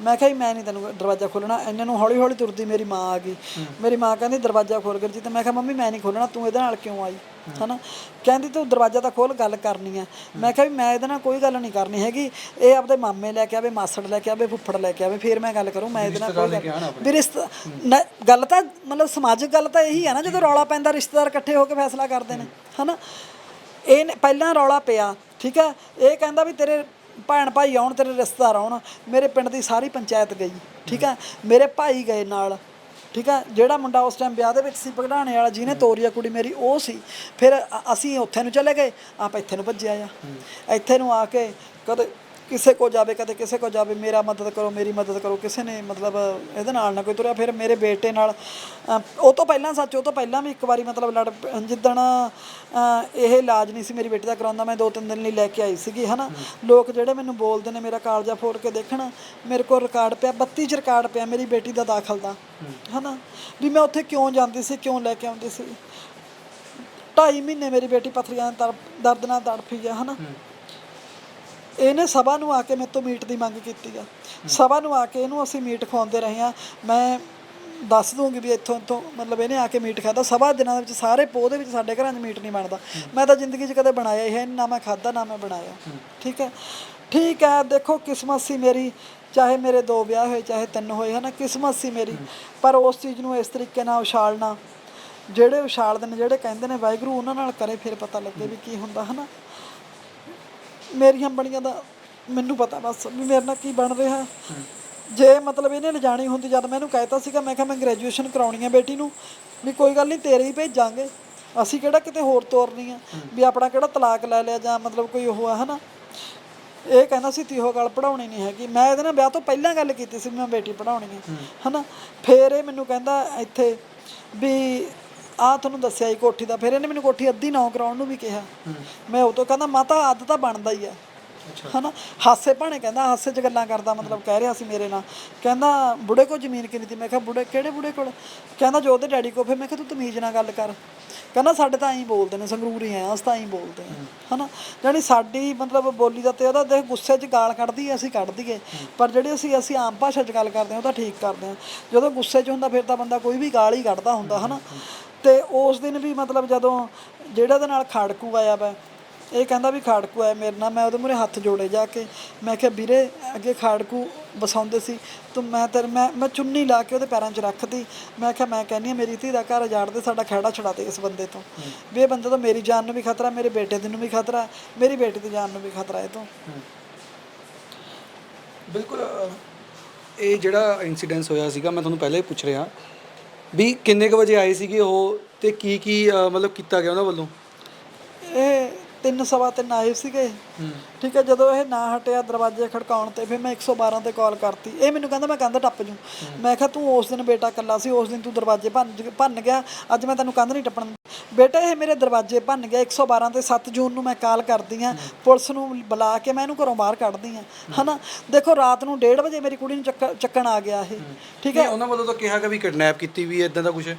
ਮੈਂ ਕਿਹਾ ਜੀ ਮੈਂ ਨਹੀਂ ਤੈਨੂੰ ਦਰਵਾਜ਼ਾ ਖੋਲਣਾ ਇਹਨਾਂ ਨੂੰ ਹੌਲੀ ਹੌਲੀ ਤੁਰਦੀ ਮੇਰੀ ਮਾਂ ਆ ਗਈ। ਮੇਰੀ ਮਾਂ ਕਹਿੰਦੀ ਦਰਵਾਜ਼ਾ ਖੋਲ ਕਰ ਜੀ ਤੇ ਮੈਂ ਕਿਹਾ ਮੰਮੀ ਮੈਂ ਨਹੀਂ ਖੋਲਣਾ ਤੂੰ ਇਹਦੇ ਨਾਲ ਕਿਉਂ ਆਈ? ਹਨਾ? ਕਹਿੰਦੀ ਤੂੰ ਦਰਵਾਜ਼ਾ ਤਾਂ ਖੋਲ ਗੱਲ ਕਰਨੀ ਆ। ਮੈਂ ਕਿਹਾ ਵੀ ਮੈਂ ਇਹਦੇ ਨਾਲ ਕੋਈ ਗੱਲ ਨਹੀਂ ਕਰਨੀ ਹੈਗੀ। ਇਹ ਆਪਦੇ ਮਾਮੇ ਲੈ ਕੇ ਆਵੇ ਮਾਸੜ ਲੈ ਕੇ ਆਵੇ ਫੁੱਫੜ ਲੈ ਕੇ ਆਵੇ ਫਿਰ ਮੈਂ ਗੱਲ ਕਰੂੰ ਮੈਂ ਇਹਦੇ ਨਾਲ ਕੋਈ ਗੱਲ ਵੀ ਰਿਸ਼ਤਾ ਗੱਲ ਤਾਂ ਮਤਲਬ ਸਮਾਜਿਕ ਗੱਲ ਤਾਂ ਇਹੀ ਆ ਨਾ ਜਦੋਂ ਰੌਲਾ ਪੈਂਦਾ ਰਿਸ਼ਤੇਦਾਰ ਇਕੱਠੇ ਹੋ ਕੇ ਫੈਸਲਾ ਕਰਦੇ ਨੇ ਹਨਾ? ਇਹ ਪਹਿਲਾਂ ਰੌਲਾ ਪਿਆ ਠੀਕ ਹੈ ਇਹ ਕਹਿੰਦਾ ਵੀ ਤੇਰੇ ਭੈਣ ਭਾਈ ਆਉਣ ਤੇਰੇ ਰਿਸ਼ਤੇਦਾਰ ਆਉਣ ਮੇਰੇ ਪਿੰਡ ਦੀ ਸਾਰੀ ਪੰਚਾਇਤ ਗਈ ਠੀਕ ਹੈ? ਮੇਰੇ ਭਾਈ ਗਏ ਨਾਲ ਠੀਕ ਹੈ? ਜਿਹੜਾ ਮੁੰਡਾ ਉਸ ਟਾਈਮ ਵਿਆਹ ਦੇ ਵਿੱਚ ਸੀ ਪਗੜਾਣੇ ਵਾਲਾ ਜਿਹਨੇ ਤੋਰੀ ਆ ਕੁੜੀ ਮੇਰੀ ਉਹ ਸੀ। ਫਿਰ ਅ- ਅਸੀਂ ਉੱਥੇ ਨੂੰ ਚਲੇ ਗਏ ਆਪ ਇੱਥੇ ਨੂੰ ਭੱਜਿਆ ਆ ਇੱਥੇ ਨੂੰ ਆ ਕੇ ਕਦੇ ਕਿਸੇ ਕੋ ਜਾਵੇ, ਕਦੇ ਕਿਸੇ ਕੋ ਜਾਵੇ, ਮੇਰਾ ਮਦਦ ਕਰੋ, ਮੇਰੀ ਮਦਦ ਕਰੋ, ਕਿਸੇ ਨੇ ਮਤਲਬ ਇਹਦੇ ਨਾਲ ਨਾ ਕੋਈ ਤੁਰਿਆ, ਫਿਰ ਮੇਰੇ ਬੇਟੇ ਨਾਲ ਉਹ ਤੋਂ ਪਹਿਲਾਂ ਸੱਚ, ਉਹ ਤੋਂ ਪਹਿਲਾਂ ਵੀ ਇੱਕ ਵਾਰੀ ਮਤਲਬ ਲੜ ਜਿੱਦਣ ਇਹ ਇਲਾਜ ਨਹੀਂ ਸੀ ਮੇਰੀ ਬੇਟੀ ਦਾ ਕਰਾਉਂਦਾ, ਮੈਂ ਦੋ ਤਿੰਨ ਦਿਨ ਲਈ ਲੈ ਕੇ ਆਈ ਸੀਗੀ, ਹਨਾ? ਲੋਕ ਜਿਹੜੇ ਮੈਨੂੰ ਬੋਲਦੇ ਨੇ, ਮੇਰਾ ਕਾਲਜਾ ਫੋੜ ਕੇ ਦੇਖਣ, ਮੇਰੇ ਕੋਲ ਰਿਕਾਰਡ ਪਿਆ 32 ਚ ਰਿਕਾਰਡ ਪਿਆ ਮੇਰੀ ਬੇਟੀ ਦਾ ਦਾਖਲ ਦਾ, ਹਨਾ? ਵੀ ਮੈਂ ਉੱਥੇ ਕਿਉਂ ਜਾਂਦੀ ਸੀ, ਕਿਉਂ ਲੈ ਕੇ ਆਉਂਦੀ ਸੀ? ਢਾਈ ਮਹੀਨੇ ਮੇਰੀ ਬੇਟੀ ਪਥਰੀਆਂ ਦਾ ਤੜਪ- ਦਰਦ ਨਾਲ ਤੜਫੀ ਆ ਹਨਾ? ਇਹਨੇ ਸਭਾ ਨੂੰ ਆ ਕੇ ਮੇਰੇ ਤੋਂ ਮੀਟ ਦੀ ਮੰਗ ਕੀਤੀ ਆ। ਸਭਾ ਨੂੰ ਆ ਕੇ ਇਹਨੂੰ ਅਸੀਂ ਮੀਟ ਖਵਾਉਂਦੇ ਰਹੇ ਆ ਮੈਂ ਦੱਸ ਦੂੰਗੀ ਵੀ ਇੱਥੋਂ ਇੱਥੋਂ ਮਤਲਬ ਇਹਨੇ ਆ ਕੇ ਮੀਟ ਖਾਦਾ ਸਭਾ ਦਿਨਾਂ ਦੇ ਵਿੱਚ ਸਾਰੇ ਪੋਹ ਦੇ ਵਿੱਚ ਸਾਡੇ ਘਰਾਂ 'ਚ ਮੀਟ ਨਹੀਂ ਬਣਦਾ। ਮੈਂ ਤਾਂ ਜ਼ਿੰਦਗੀ 'ਚ ਕਦੇ ਬਣਾਇਆ ਹੀ ਹੈ ਨਹੀਂ, ਨਾ ਮੈਂ ਖਾਦਾ ਨਾ ਮੈਂ ਬਣਾਇਆ। ਠੀਕ ਹੈ? ਠੀਕ ਹੈ ਦੇਖੋ ਕਿਸਮਤ ਸੀ ਮੇਰੀ। ਚਾਹੇ ਮੇਰੇ ਦੋ ਵਿਆਹ ਹੋਏ ਚਾਹੇ ਤਿੰਨ ਹੋਏ ਹਨਾ? ਕਿਸਮਤ ਸੀ ਮੇਰੀ। ਪਰ ਉਸ ਚੀਜ਼ ਨੂੰ ਇਸ ਤਰੀਕੇ ਨਾਲ ਉਛਾਲਣਾ ਜਿਹੜੇ ਉਛਾਲਦੇ ਨੇ ਜਿਹੜੇ ਕਹਿੰਦੇ ਨੇ ਵਾਹਿਗੁਰੂ ਉਹਨਾਂ ਨਾਲ ਕਰੇ ਫਿਰ ਪਤਾ ਲੱਗੇ ਵੀ ਕੀ ਹੁੰਦਾ ਹਨਾ? ਮੇਰੀਆਂ ਬਣੀਆਂ ਦਾ ਮੈਨੂੰ ਪਤਾ ਬਸ ਵੀ ਮੇਰੇ ਨਾਲ ਕੀ ਬਣ ਰਿਹਾ। ਜੇ ਮਤਲਬ ਇਹਨੇ ਲਿਜਾਣੀ ਹੁੰਦੀ, ਜਦ ਮੈਂ ਇਹਨੂੰ ਕਹਿਤਾ ਸੀਗਾ, ਮੈਂ ਕਿਹਾ ਮੈਂ ਗ੍ਰੈਜੂਏਸ਼ਨ ਕਰਾਉਣੀ ਹੈ ਬੇਟੀ ਨੂੰ, ਵੀ ਕੋਈ ਗੱਲ ਨਹੀਂ ਤੇਰੇ ਹੀ ਭੇਜਾਂਗੇ। ਅਸੀਂ ਕਿਹੜਾ ਕਿਤੇ ਹੋਰ ਤੋਰਨੀ ਆ, ਵੀ ਆਪਣਾ ਕਿਹੜਾ ਤਲਾਕ ਲੈ ਲਿਆ ਜਾਂ ਮਤਲਬ ਕੋਈ ਉਹ ਆ, ਹਨਾ। ਇਹ ਕਹਿੰਦਾ ਸੀ, ਤੀਹੋ ਗੱਲ ਪੜਾਉਣੀ ਨਹੀਂ ਹੈਗੀ। ਮੈਂ ਇਹਦੇ ਨਾਲ ਵਿਆਹ ਤੋਂ ਪਹਿਲਾਂ ਗੱਲ ਕੀਤੀ ਸੀ, ਵੀ ਮੈਂ ਬੇਟੀ ਪੜਾਉਣੀ ਹੈ ਹਨਾ। ਫੇਰ ਇਹ ਮੈਨੂੰ ਕਹਿੰਦਾ ਇੱਥੇ ਵੀ ਆ ਤੁਹਾਨੂੰ ਦੱਸਿਆ ਹੀ ਕੋਠੀ ਦਾ ਫਿਰ ਇਹਨੇ ਮੈਨੂੰ ਕੋਠੀ ਅੱਧੀ ਨਾ ਕਰਾਉਣ ਨੂੰ ਵੀ ਕਿਹਾ। ਮੈਂ ਉਹ ਤੋਂ ਕਹਿੰਦਾ ਮਾਤਾ ਅੱਧ ਤਾਂ ਬਣਦਾ ਹੀ ਆ। ਹਨਾ? ਹਾਸੇ ਭਾਣੇ ਕਹਿੰਦਾ ਹਾਸੇ 'ਚ ਗੱਲਾਂ ਕਰਦਾ ਮਤਲਬ ਕਹਿ ਰਿਹਾ ਸੀ ਮੇਰੇ ਨਾਲ। ਕਹਿੰਦਾ ਬੁੜੇ ਕੋ ਜ਼ਮੀਨ ਕਿੰਨੀ ਤੀ ਮੈਂ ਕਿਹਾ ਬੁੜੇ ਕਿਹੜੇ ਬੁੜੇ ਕੋਲ? ਕਹਿੰਦਾ ਜੋ ਉਹਦੇ ਡੈਡੀ ਕੋ ਫਿਰ ਮੈਂ ਕਿਹਾ ਤੂੰ ਤਮੀਜ਼ ਨਾਲ ਗੱਲ ਕਰ। ਕਹਿੰਦਾ ਸਾਡੇ ਤਾਂ ਐਂ ਬੋਲਦੇ ਨੇ ਸੰਗਰੂਰੀ ਆ ਅਸੀਂ ਤਾਂ ਐਂ ਬੋਲਦੇ ਆ ਹਨਾ? ਜਾਣੀ ਸਾਡੀ ਮਤਲਬ ਬੋਲੀ ਦਾ ਤੇ ਉਹਦਾ ਦੇਖ ਗੁੱਸੇ 'ਚ ਗਾਲ ਕੱਢਦੀ ਐ ਅਸੀਂ ਕੱਢ ਦਈਏ। ਪਰ ਜਿਹੜੀ ਅਸੀਂ ਅਸੀਂ ਆਮ ਭਾਸ਼ਾ 'ਚ ਗੱਲ ਕਰਦੇ ਹਾਂ ਉਹ ਤਾਂ ਠੀਕ ਕਰਦੇ ਹਾਂ। ਜਦੋਂ ਗੁੱਸੇ 'ਚ ਹੁੰਦਾ ਫਿਰ ਤਾਂ ਬੰਦਾ ਕੋਈ ਵੀ ਗਾਲ ਹੀ ਕੱਢਦਾ ਹੁੰਦਾ ਹਨਾ? ਤੇ ਉਸ ਦਿਨ ਵੀ ਮਤਲਬ ਜਦੋਂ ਜਿਹੜਾ ਦੇ ਨਾਲ ਖਾੜਕੂ ਆਇਆ ਵਾ ਇਹ ਕਹਿੰਦਾ ਵੀ ਖਾੜਕੂ ਆਇਆ ਮੇਰੇ ਨਾਲ ਮੈਂ ਉਹਦੇ ਮੂਹਰੇ ਹੱਥ ਜੋੜੇ ਜਾ ਕੇ ਮੈਂ ਕਿਹਾ ਵੀਰੇ ਅੱਗੇ ਖਾੜਕੂ ਵਸਾਉਂਦੇ ਸੀ ਤੂੰ ਮੈਂ ਤੇਰੇ ਮੈਂ ਮੈਂ ਚੁੰਨੀ ਲਾ ਕੇ ਉਹਦੇ ਪੈਰਾਂ 'ਚ ਰੱਖਦੀ ਮੈਂ ਕਿਹਾ ਮੈਂ ਕਹਿੰਨੀ ਮੇਰੀ ਧੀ ਦਾ ਘਰ ਉਜਾੜ ਦੇ ਸਾਡਾ ਖਹਿੜਾ ਛੁਡਾ ਦੇ ਇਸ ਬੰਦੇ ਤੋਂ। ਵੀ ਇਹ ਬੰਦੇ ਤੋਂ ਮੇਰੀ ਜਾਨ ਨੂੰ ਵੀ ਖਤਰਾ ਮੇਰੇ ਬੇਟੇ ਦੀ ਨੂੰ ਵੀ ਖਤਰਾ ਮੇਰੀ ਬੇਟੀ ਦੀ ਜਾਨ ਨੂੰ ਵੀ ਖਤਰਾ ਇਹ ਤੋਂ। ਬਿਲਕੁਲ ਇਹ ਜਿਹੜਾ ਇਨਸੀਡੈਂਸ ਹੋਇਆ ਸੀਗਾ ਮੈਂ ਤੁਹਾਨੂੰ ਪਹਿਲਾਂ ਹੀ ਪੁੱਛ ਰਿਹਾ ਵੀ ਕਿੰਨੇ ਕੁ ਵਜੇ ਆਏ ਸੀਗੇ ਉਹ ਤੇ ਕੀ ਕੀ ਅ, ਮਤਲਬ ਕੀਤਾ ਗਿਆ ਉਹਨਾਂ ਵੱਲੋਂ? ਇਹ ਤਿੰਨ ਸਵਾ ਤਿੰਨ ਆਏ ਸੀਗੇ। ਠੀਕ ਹੈ ਜਦੋਂ ਇਹ ਨਾ ਹਟਿਆ ਦਰਵਾਜ਼ੇ ਖੜਕਾਉਣ ਤੇ ਫਿਰ ਮੈਂ 112 ਤੇ ਕਾਲ ਕਰਤੀ। ਇਹ ਮੈਨੂੰ ਕਹਿੰਦਾ ਮੈਂ ਕੰਧ ਟੱਪ ਜੂ। ਮੈਂ ਕਿਹਾ ਤੂੰ ਉਸ ਦਿਨ ਬੇਟਾ ਇਕੱਲਾ ਸੀ ਉਸ ਦਿਨ ਤੂੰ ਦਰਵਾਜ਼ੇ ਭੰਨ ਭੰਨ ਗਿਆ। ਅੱਜ ਮੈਂ ਤੈਨੂੰ ਕੰਧ ਨਹੀਂ ਟੱਪਣ। ਬੇਟਾ ਇਹ ਮੇਰੇ ਦਰਵਾਜ਼ੇ ਭੰਨ ਗਿਆ। 112 ਤੇ 7 ਜੂਨ ਨੂੰ ਮੈਂ ਕਾਲ ਕਰਦੀ ਆ ਪੁਲਿਸ ਨੂੰ ਬੁਲਾ ਕੇ ਮੈਂ ਇਹਨੂੰ ਘਰੋਂ ਬਾਹਰ ਕੱਢਦੀ ਆ ਹਨਾ? ਦੇਖੋ ਰਾਤ ਨੂੰ 1:30 ਵਜੇ ਮੇਰੀ ਕੁੜੀ ਨੂੰ ਚੱਕ- ਚੱਕਣ ਆ ਗਿਆ ਇਹ। ਠੀਕ ਹੈ? ਉਹਨਾਂ ਵੱਲੋਂ ਤਾਂ ਕਿਹਾ ਕਿ ਵੀ ਕਿਡਨੈਪ ਕੀਤੀ ਵੀ ਇਦਾਂ ਦਾ ਕੁਝ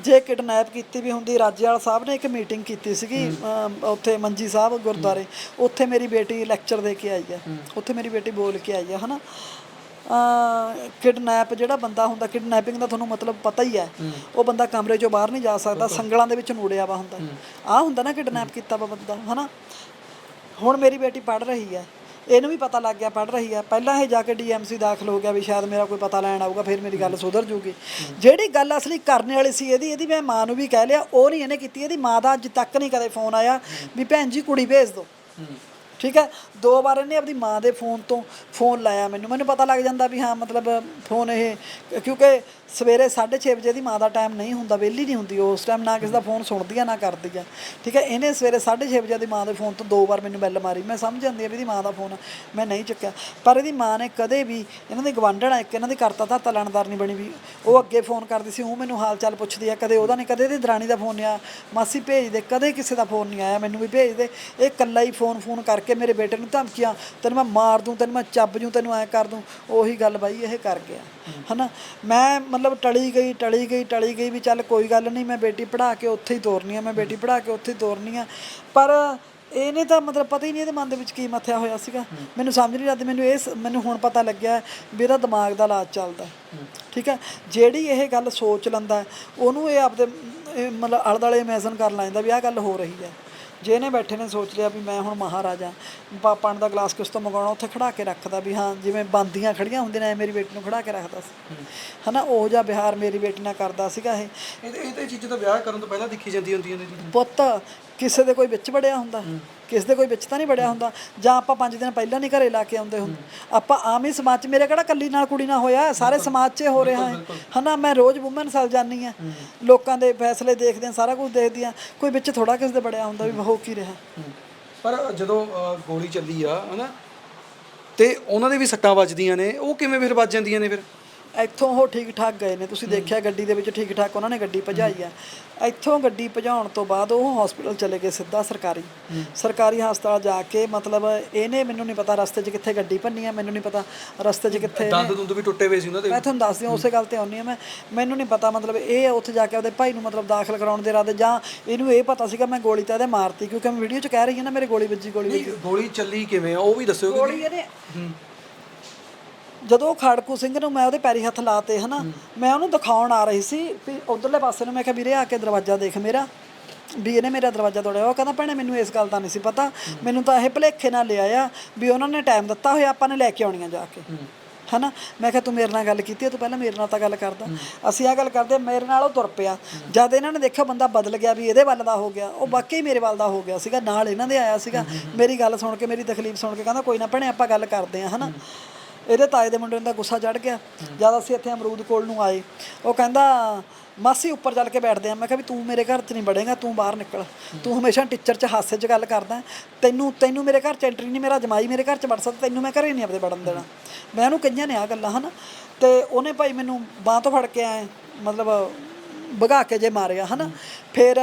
ਜੇ ਕਿਡਨੈਪ ਕੀਤੀ ਵੀ ਹੁੰਦੀ ਰਾਜੇਵਾਲ ਸਾਹਿਬ ਨੇ ਇੱਕ ਮੀਟਿੰਗ ਕੀਤੀ ਸੀਗੀ ਉੱਥੇ ਮੰਜੀ ਸਾਹਿਬ ਗੁਰਦੁਆਰੇ। ਉੱਥੇ ਮੇਰੀ ਬੇਟੀ ਲੈਕਚਰ ਦੇ ਕੇ ਆਈ ਹੈ। ਉੱਥੇ ਮੇਰੀ ਬੇਟੀ ਬੋਲ ਕੇ ਆਈ ਹੈ ਹਨਾ? ਕਿਡਨੈਪ ਜਿਹੜਾ ਬੰਦਾ ਹੁੰਦਾ ਕਿਡਨੈਪਿੰਗ ਦਾ ਤੁਹਾਨੂੰ ਮਤਲਬ ਪਤਾ ਹੀ ਹੈ। ਉਹ ਬੰਦਾ ਕਮਰੇ ਚੋਂ ਬਾਹਰ ਨਹੀਂ ਜਾ ਸਕਦਾ ਸੰਗਲਾਂ ਦੇ ਵਿੱਚ ਨੂੜਿਆ ਵਾ ਹੁੰਦਾ। ਆ ਹੁੰਦਾ ਨਾ ਕਿਡਨੈਪ ਕੀਤਾ ਵਾ ਬੰਦਾ ਹਨਾ? ਹੁਣ ਮੇਰੀ ਬੇਟੀ ਪੜ ਰਹੀ ਹੈ। ਇਹਨੂੰ ਵੀ ਪਤਾ ਲੱਗ ਗਿਆ ਪੜ ਰਹੀ ਹੈ। ਪਹਿਲਾਂ ਇਹ ਜਾ ਕੇ ਡੀਐਮਸੀ ਦਾਖਲ ਹੋ ਗਿਆ ਵੀ ਸ਼ਾਇਦ ਮੇਰਾ ਕੋਈ ਪਤਾ ਲੈਣ ਆਊਗਾ ਫਿਰ ਮੇਰੀ ਗੱਲ ਸੁਧਰ ਜੂਗੀ। ਜਿਹੜੀ ਗੱਲ ਅਸਲੀ ਕਰਨ ਵਾਲੀ ਸੀ ਇਹਦੀ ਇਹਦੀ ਮੈਂ ਮਾਂ ਨੂੰ ਵੀ ਕਹਿ ਲਿਆ ਉਹ ਨਹੀਂ ਇਹਨੇ ਕੀਤੀ। ਇਹਦੀ ਮਾਂ ਦਾ ਅੱਜ ਤੱਕ ਨਹੀਂ ਕਦੇ ਫੋਨ ਆਇਆ ਵੀ ਭੈਣ ਜੀ ਕੁੜੀ ਭੇਜ ਦਿਓ। ਠੀਕ ਹੈ? ਦੋ ਵਾਰ ਇਹਨੇ ਆਪਣੀ ਮਾਂ ਦੇ ਫੋਨ ਤੋਂ ਫੋਨ ਲਾਇਆ ਮੈਨੂੰ। ਮੈਨੂੰ ਪਤਾ ਲੱਗ ਜਾਂਦਾ ਵੀ ਹਾਂ, ਮਤਲਬ ਫੋਨ ਇਹ, ਕਿਉਂਕਿ ਸਵੇਰੇ 6:30 ਵਜੇ ਦੀ ਮਾਂ ਦਾ ਟਾਈਮ ਨਹੀਂ ਹੁੰਦਾ ਵਿਹਲੀ ਨਹੀਂ ਹੁੰਦੀ ਉਸ ਟਾਈਮ ਨਾ ਕਿਸੇ ਦਾ ਫੋਨ ਸੁਣਦੀ ਆ ਨਾ ਕਰਦੀ ਆ। ਠੀਕ ਹੈ ਇਹਨੇ ਸਵੇਰੇ 6:30 ਵਜੇ ਦੀ ਮਾਂ ਦੇ ਫੋਨ ਤੋਂ ਦੋ ਵਾਰ ਮੈਨੂੰ ਬੈਲ ਮਾਰੀ। ਮੈਂ ਸਮਝ ਜਾਂਦੀ ਆ ਵੀ ਇਹਦੀ ਮਾਂ ਦਾ ਫੋਨ ਆ, ਮੈਂ ਨਹੀਂ ਚੱਕਿਆ। ਪਰ ਇਹਦੀ ਮਾਂ ਨੇ ਕਦੇ ਵੀ ਇਹਨਾਂ ਦੀ ਗਵਾਂਢਣ ਆ ਇੱਕ ਇਹਨਾਂ ਦੀ ਕਰਤਾ ਧਾਤਾ ਲੈਣਦਾਰ ਨਹੀਂ ਬਣੀ ਵੀ ਉਹ ਅੱਗੇ ਫੋਨ ਕਰਦੀ ਸੀ ਉਹ ਮੈਨੂੰ ਹਾਲ ਚਾਲ ਪੁੱਛਦੀ ਆ ਕਦੇ ਉਹਦਾ ਨਹੀਂ ਕਦੇ ਇਹਦੀ ਦਰਾਣੀ ਦਾ ਫੋਨ ਨਹੀਂ ਆਇਆ ਮਾਸੀ ਭੇਜ ਦੇ ਕਦੇ ਕਿਸੇ ਦਾ ਫੋਨ ਨਹੀਂ ਆਇਆ ਮੈਨੂੰ ਵੀ ਭੇਜ ਦੇ। ਇਹ ਇਕੱਲਾ ਹੀ ਫੋਨ ਫੋਨ ਕਰਕੇ ਮੇਰੇ ਬੇਟੇ ਨੂੰ ਧਮਕੀਆਂ ਤੈਨੂੰ ਮੈਂ ਮਾਰ ਦੂੰ ਤੈਨੂੰ ਮੈਂ ਚੱਬ ਜੂੰ ਤੈਨੂੰ ਐ ਕਰ ਦੂੰ ਉਹੀ ਗੱਲ ਬਾਈ ਇਹ ਕਰ ਗਿਆ। ਹਨਾ? ਮੈਂ ਮਤਲਬ ਟਲੀ ਗਈ ਟਲੀ ਗਈ ਟਲੀ ਗਈ ਵੀ ਚੱਲ ਕੋਈ ਗੱਲ ਨਹੀਂ ਮੈਂ ਬੇਟੀ ਪੜ੍ਹਾ ਕੇ ਉੱਥੇ ਹੀ ਤੋਰਨੀ ਆ ਮੈਂ ਬੇਟੀ ਪੜ੍ਹਾ ਕੇ ਉੱਥੇ ਹੀ ਤੋਰਨੀ ਆ। ਪਰ ਇਹਨੇ ਤਾਂ ਮਤਲਬ ਪਤਾ ਹੀ ਨਹੀਂ ਇਹਦੇ ਮਨ ਦੇ ਵਿੱਚ ਕੀ ਮੱਥਿਆ ਹੋਇਆ ਸੀਗਾ। ਮੈਨੂੰ ਸਮਝ ਨਹੀਂ ਲੱਗਦੀ ਮੈਨੂੰ ਇਹ ਮੈਨੂੰ ਹੁਣ ਪਤਾ ਲੱਗਿਆ ਵੀ ਇਹਦਾ ਦਿਮਾਗ ਦਾ ਇਲਾਜ ਚੱਲਦਾ। ਠੀਕ ਹੈ ਜਿਹੜੀ ਇਹ ਗੱਲ ਸੋਚ ਲੈਂਦਾ ਉਹਨੂੰ ਇਹ ਆਪਦੇ ਮਤਲਬ ਆਲੇ ਦੁਆਲੇ ਇਮੇਜਿਨ ਕਰ ਲੈਂਦਾ ਵੀ ਆਹ ਗੱਲ ਹੋ ਰਹੀ ਹੈ ਜੇ ਇਹਨੇ ਬੈਠੇ ਨੇ ਸੋਚ ਲਿਆ ਵੀ ਮੈਂ ਹੁਣ ਮਹਾਰਾਜਾ ਪਾਣੀ ਦਾ ਗਲਾਸ ਕਿਸ ਤੋਂ ਮੰਗਾਉਣਾ ਉੱਥੇ ਖੜਾ ਕੇ ਰੱਖਦਾ ਵੀ ਹਾਂ ਜਿਵੇਂ ਬੰਦੀਆਂ ਖੜੀਆਂ ਹੁੰਦੀਆਂ ਨੇ ਮੇਰੀ ਬੇਟੀ ਨੂੰ ਖੜਾ ਕੇ ਰੱਖਦਾ ਸੀ। ਹਨਾ ਉਹ ਜਿਹਾ ਵਿਹਾਰ ਮੇਰੀ ਬੇਟੀ ਨਾਲ ਕਰਦਾ ਸੀਗਾ ਇਹ। ਇਹ ਇਹ ਤੇ ਚੀਜ਼ਾਂ ਤਾਂ ਵਿਆਹ ਕਰਨ ਤੋਂ ਪਹਿਲਾਂ ਦੇਖੀ ਜਾਂਦੀ ਹੁੰਦੀਆਂ ਨੇ ਪੁੱਤ ਕਿਸੇ ਦੇ ਕੋਈ ਵਿੱਚ ਵੜਿਆ ਹੁੰਦਾ। ਕਿਸੇ ਦੇ ਕੋਈ ਵਿੱਚ ਤਾਂ ਨਹੀਂ ਵੜਿਆ ਹੁੰਦਾ ਜਾਂ ਆਪਾਂ ਪੰਜ ਦਿਨ ਪਹਿਲਾਂ ਨਹੀਂ ਘਰੇ ਲਾ ਕੇ ਆਉਂਦੇ ਹੁੰਦੇ। ਆਪਾਂ ਆਮ ਹੀ ਸਮਾਜ 'ਚ ਮੇਰੇ ਕਿਹੜਾ ਕੱਲੀ ਨਾਲ ਕੁੜੀ ਨਾਲ ਹੋਇਆ ਸਾਰੇ ਸਮਾਜ 'ਚ ਹੋ ਰਿਹਾ ਹੈ। ਹਨਾ ਮੈਂ ਰੋਜ਼ ਵੂਮਨ ਸੈਲ ਜਾਂਦੀ ਆ ਲੋਕਾਂ ਦੇ ਫੈਸਲੇ ਦੇਖਦੇ ਆ ਸਾਰਾ ਕੁਝ ਦੇਖਦੀ ਆ ਕੋਈ ਵਿੱਚ ਥੋੜਾ ਕਿਸੇ ਦੇ ਵੜਿਆ ਹੁੰਦਾ ਵੀ ਹੋ ਕੀ ਰਿਹਾ। ਪਰ ਜਦੋਂ ਗੋਲੀ ਚੱਲੀ ਆ ਹਨਾ ਤੇ ਉਹਨਾਂ ਦੇ ਵੀ ਸੱਟਾਂ ਵੱਜਦੀਆਂ ਨੇ ਉਹ ਕਿਵੇਂ ਫਿਰ ਵੱਜ ਜਾਂਦੀਆਂ ਨੇ ਫਿਰ? ਇੱਥੋਂ ਉਹ ਠੀਕ ਠਾਕ ਗਏ ਨੇ। ਤੁਸੀਂ ਦੇਖਿਆ ਗੱਡੀ ਦੇ ਵਿੱਚ ਠੀਕ ਠਾਕ ਉਹਨਾਂ ਨੇ ਗੱਡੀ ਭਜਾਈ ਆ। ਇੱਥੋਂ ਗੱਡੀ ਭਜਾਉਣ ਤੋਂ ਬਾਅਦ ਉਹ ਹਸਪੀਟਲ ਚਲੇ ਗਏ ਸਿੱਧਾ ਸਰਕਾਰੀ। ਸਰਕਾਰੀ ਹਸਪਤਾਲ ਜਾ ਕੇ ਮਤਲਬ ਇਹਨੇ ਮੈਨੂੰ ਨਹੀਂ ਪਤਾ ਰਸਤੇ 'ਚ ਕਿੱਥੇ ਗੱਡੀ ਭੰਨੀ ਆ ਮੈਨੂੰ ਨਹੀਂ ਪਤਾ ਰਸਤੇ 'ਚ ਕਿੱਥੇ ਦੰਦ ਦੁੰਦ ਵੀ ਟੁੱਟੇ ਹੋਏ ਸੀ ਉਹਨਾਂ ਦੇ। ਮੈਂ ਤੁਹਾਨੂੰ ਦੱਸਦੀ ਹਾਂ ਉਸੇ ਗੱਲ ਤੇ ਆਉਣੀ ਆ ਮੈਂ। ਮੈਨੂੰ ਨਹੀਂ ਪਤਾ ਮਤਲਬ ਇਹ ਉੱਥੇ ਜਾ ਕੇ ਉਹਦੇ ਭਾਈ ਨੂੰ ਮਤਲਬ ਦਾਖਲ ਕਰਾਉਣ ਦੇ ਇਰਾਦੇ ਜਾਂ ਇਹਨੂੰ ਇਹ ਪਤਾ ਸੀਗਾ ਮੈਂ ਗੋਲੀ ਤਾਂ ਇਹਦੇ ਮਾਰਤੀ ਕਿਉਂਕਿ ਮੈਂ ਵੀਡੀਓ 'ਚ ਕਹਿ ਰਹੀ ਹਾਂ ਨਾ ਮੇਰੇ ਗੋਲੀ ਵੱਜੀ ਗੋਲੀ ਵੱਜੀ। ਗੋਲੀ ਚੱਲੀ ਕਿਵੇਂ ਆ? ਉਹ ਵੀ ਦੱਸਿਓ ਗੋਲੀ ਇਹਨੇ ਜਦੋਂ ਖੜਕੂ ਸਿੰਘ ਨੂੰ ਮੈਂ ਉਹਦੇ ਪੈਰੀ ਹੱਥ ਲਾਤੇ ਹਨਾ ਮੈਂ ਉਹਨੂੰ ਦਿਖਾਉਣ ਆ ਰਹੀ ਸੀ ਵੀ ਉਧਰਲੇ ਪਾਸੇ ਨੂੰ ਮੈਂ ਕਿਹਾ ਵੀਰੇ ਆ ਕੇ ਦਰਵਾਜ਼ਾ ਦੇਖ ਮੇਰਾ ਵੀ ਇਹਨੇ ਮੇਰਾ ਦਰਵਾਜ਼ਾ ਤੋੜਿਆ। ਉਹ ਕਹਿੰਦਾ ਭੈਣੇ ਮੈਨੂੰ ਇਸ ਗੱਲ ਦਾ ਨਹੀਂ ਸੀ ਪਤਾ। ਮੈਨੂੰ ਤਾਂ ਇਹ ਭਲੇਖੇ ਨਾਲ ਲਿਆ ਆ ਵੀ ਉਹਨਾਂ ਨੇ ਟਾਈਮ ਦਿੱਤਾ ਹੋਇਆ ਆਪਾਂ ਨੇ ਲੈ ਕੇ ਆਉਣੀਆਂ ਜਾ ਕੇ। ਹਨਾ ਮੈਂ ਕਿਹਾ ਤੂੰ ਮੇਰੇ ਨਾਲ ਗੱਲ ਕੀਤੀ ਤੂੰ ਪਹਿਲਾਂ ਮੇਰੇ ਨਾਲ ਤਾਂ ਗੱਲ ਕਰਦਾ। ਅਸੀਂ ਆ ਗੱਲ ਕਰਦੇ ਮੇਰੇ ਨਾਲ ਉਹ ਤੁਰ ਪਿਆ। ਜਦ ਇਹਨਾਂ ਨੇ ਦੇਖਿਆ ਬੰਦਾ ਬਦਲ ਗਿਆ ਵੀ ਇਹਦੇ ਵੱਲ ਦਾ ਹੋ ਗਿਆ ਉਹ ਵਾਕਈ ਮੇਰੇ ਵੱਲ ਦਾ ਹੋ ਗਿਆ ਸੀਗਾ ਨਾਲ ਇਹਨਾਂ ਦੇ ਆਇਆ ਸੀਗਾ। ਮੇਰੀ ਗੱਲ ਸੁਣ ਕੇ ਮੇਰੀ ਤਕਲੀਫ ਸੁਣ ਕੇ ਕਹਿੰਦਾ ਕੋਈ ਨਾ ਭੈਣੇ ਆਪਾਂ ਗੱਲ ਕਰਦੇ ਆ ਹਨਾ। ਇਹਦੇ ਤਾਏ ਦੇ ਮੁੰਡੇ ਨੂੰ ਤਾਂ ਗੁੱਸਾ ਚੜ ਗਿਆ। ਜਦ ਅਸੀਂ ਇੱਥੇ ਅਮਰੂਦ ਕੋਲ ਨੂੰ ਆਏ ਉਹ ਕਹਿੰਦਾ ਮਾਸੀ ਉੱਪਰ ਚੱਲ ਕੇ ਬੈਠਦੇ ਆ। ਮੈਂ ਕਿਹਾ ਵੀ ਤੂੰ ਮੇਰੇ ਘਰ 'ਚ ਨਹੀਂ ਵੜੇਗਾ ਤੂੰ ਬਾਹਰ ਨਿਕਲ। ਤੂੰ ਹਮੇਸ਼ਾ ਟੀਚਰ 'ਚ ਹਾਸੇ 'ਚ ਗੱਲ ਕਰਦਾ। ਤੈਨੂੰ ਤੈਨੂੰ ਮੇਰੇ ਘਰ 'ਚ ਐਂਟਰੀ ਨਹੀਂ ਮੇਰਾ ਜਮਾਈ ਮੇਰੇ ਘਰ 'ਚ ਵੜ ਸਕਦਾ ਤੈਨੂੰ ਮੈਂ ਘਰੇ ਨਹੀਂ ਆਪਦੇ ਵੜਨ ਦੇਣਾ। ਮੈਂ ਉਹਨੂੰ ਕਈਆਂ ਨੇ ਆ ਗੱਲਾਂ ਹਨ? ਤੇ ਉਹਨੇ ਭਾਈ ਮੈਨੂੰ ਬਾਹ ਤੋਂ ਫੜ ਕੇ ਆਏ ਮਤਲਬ ਭਗਾ ਕੇ ਜੇ ਮਾਰਿਆ ਹਨਾ? ਫਿਰ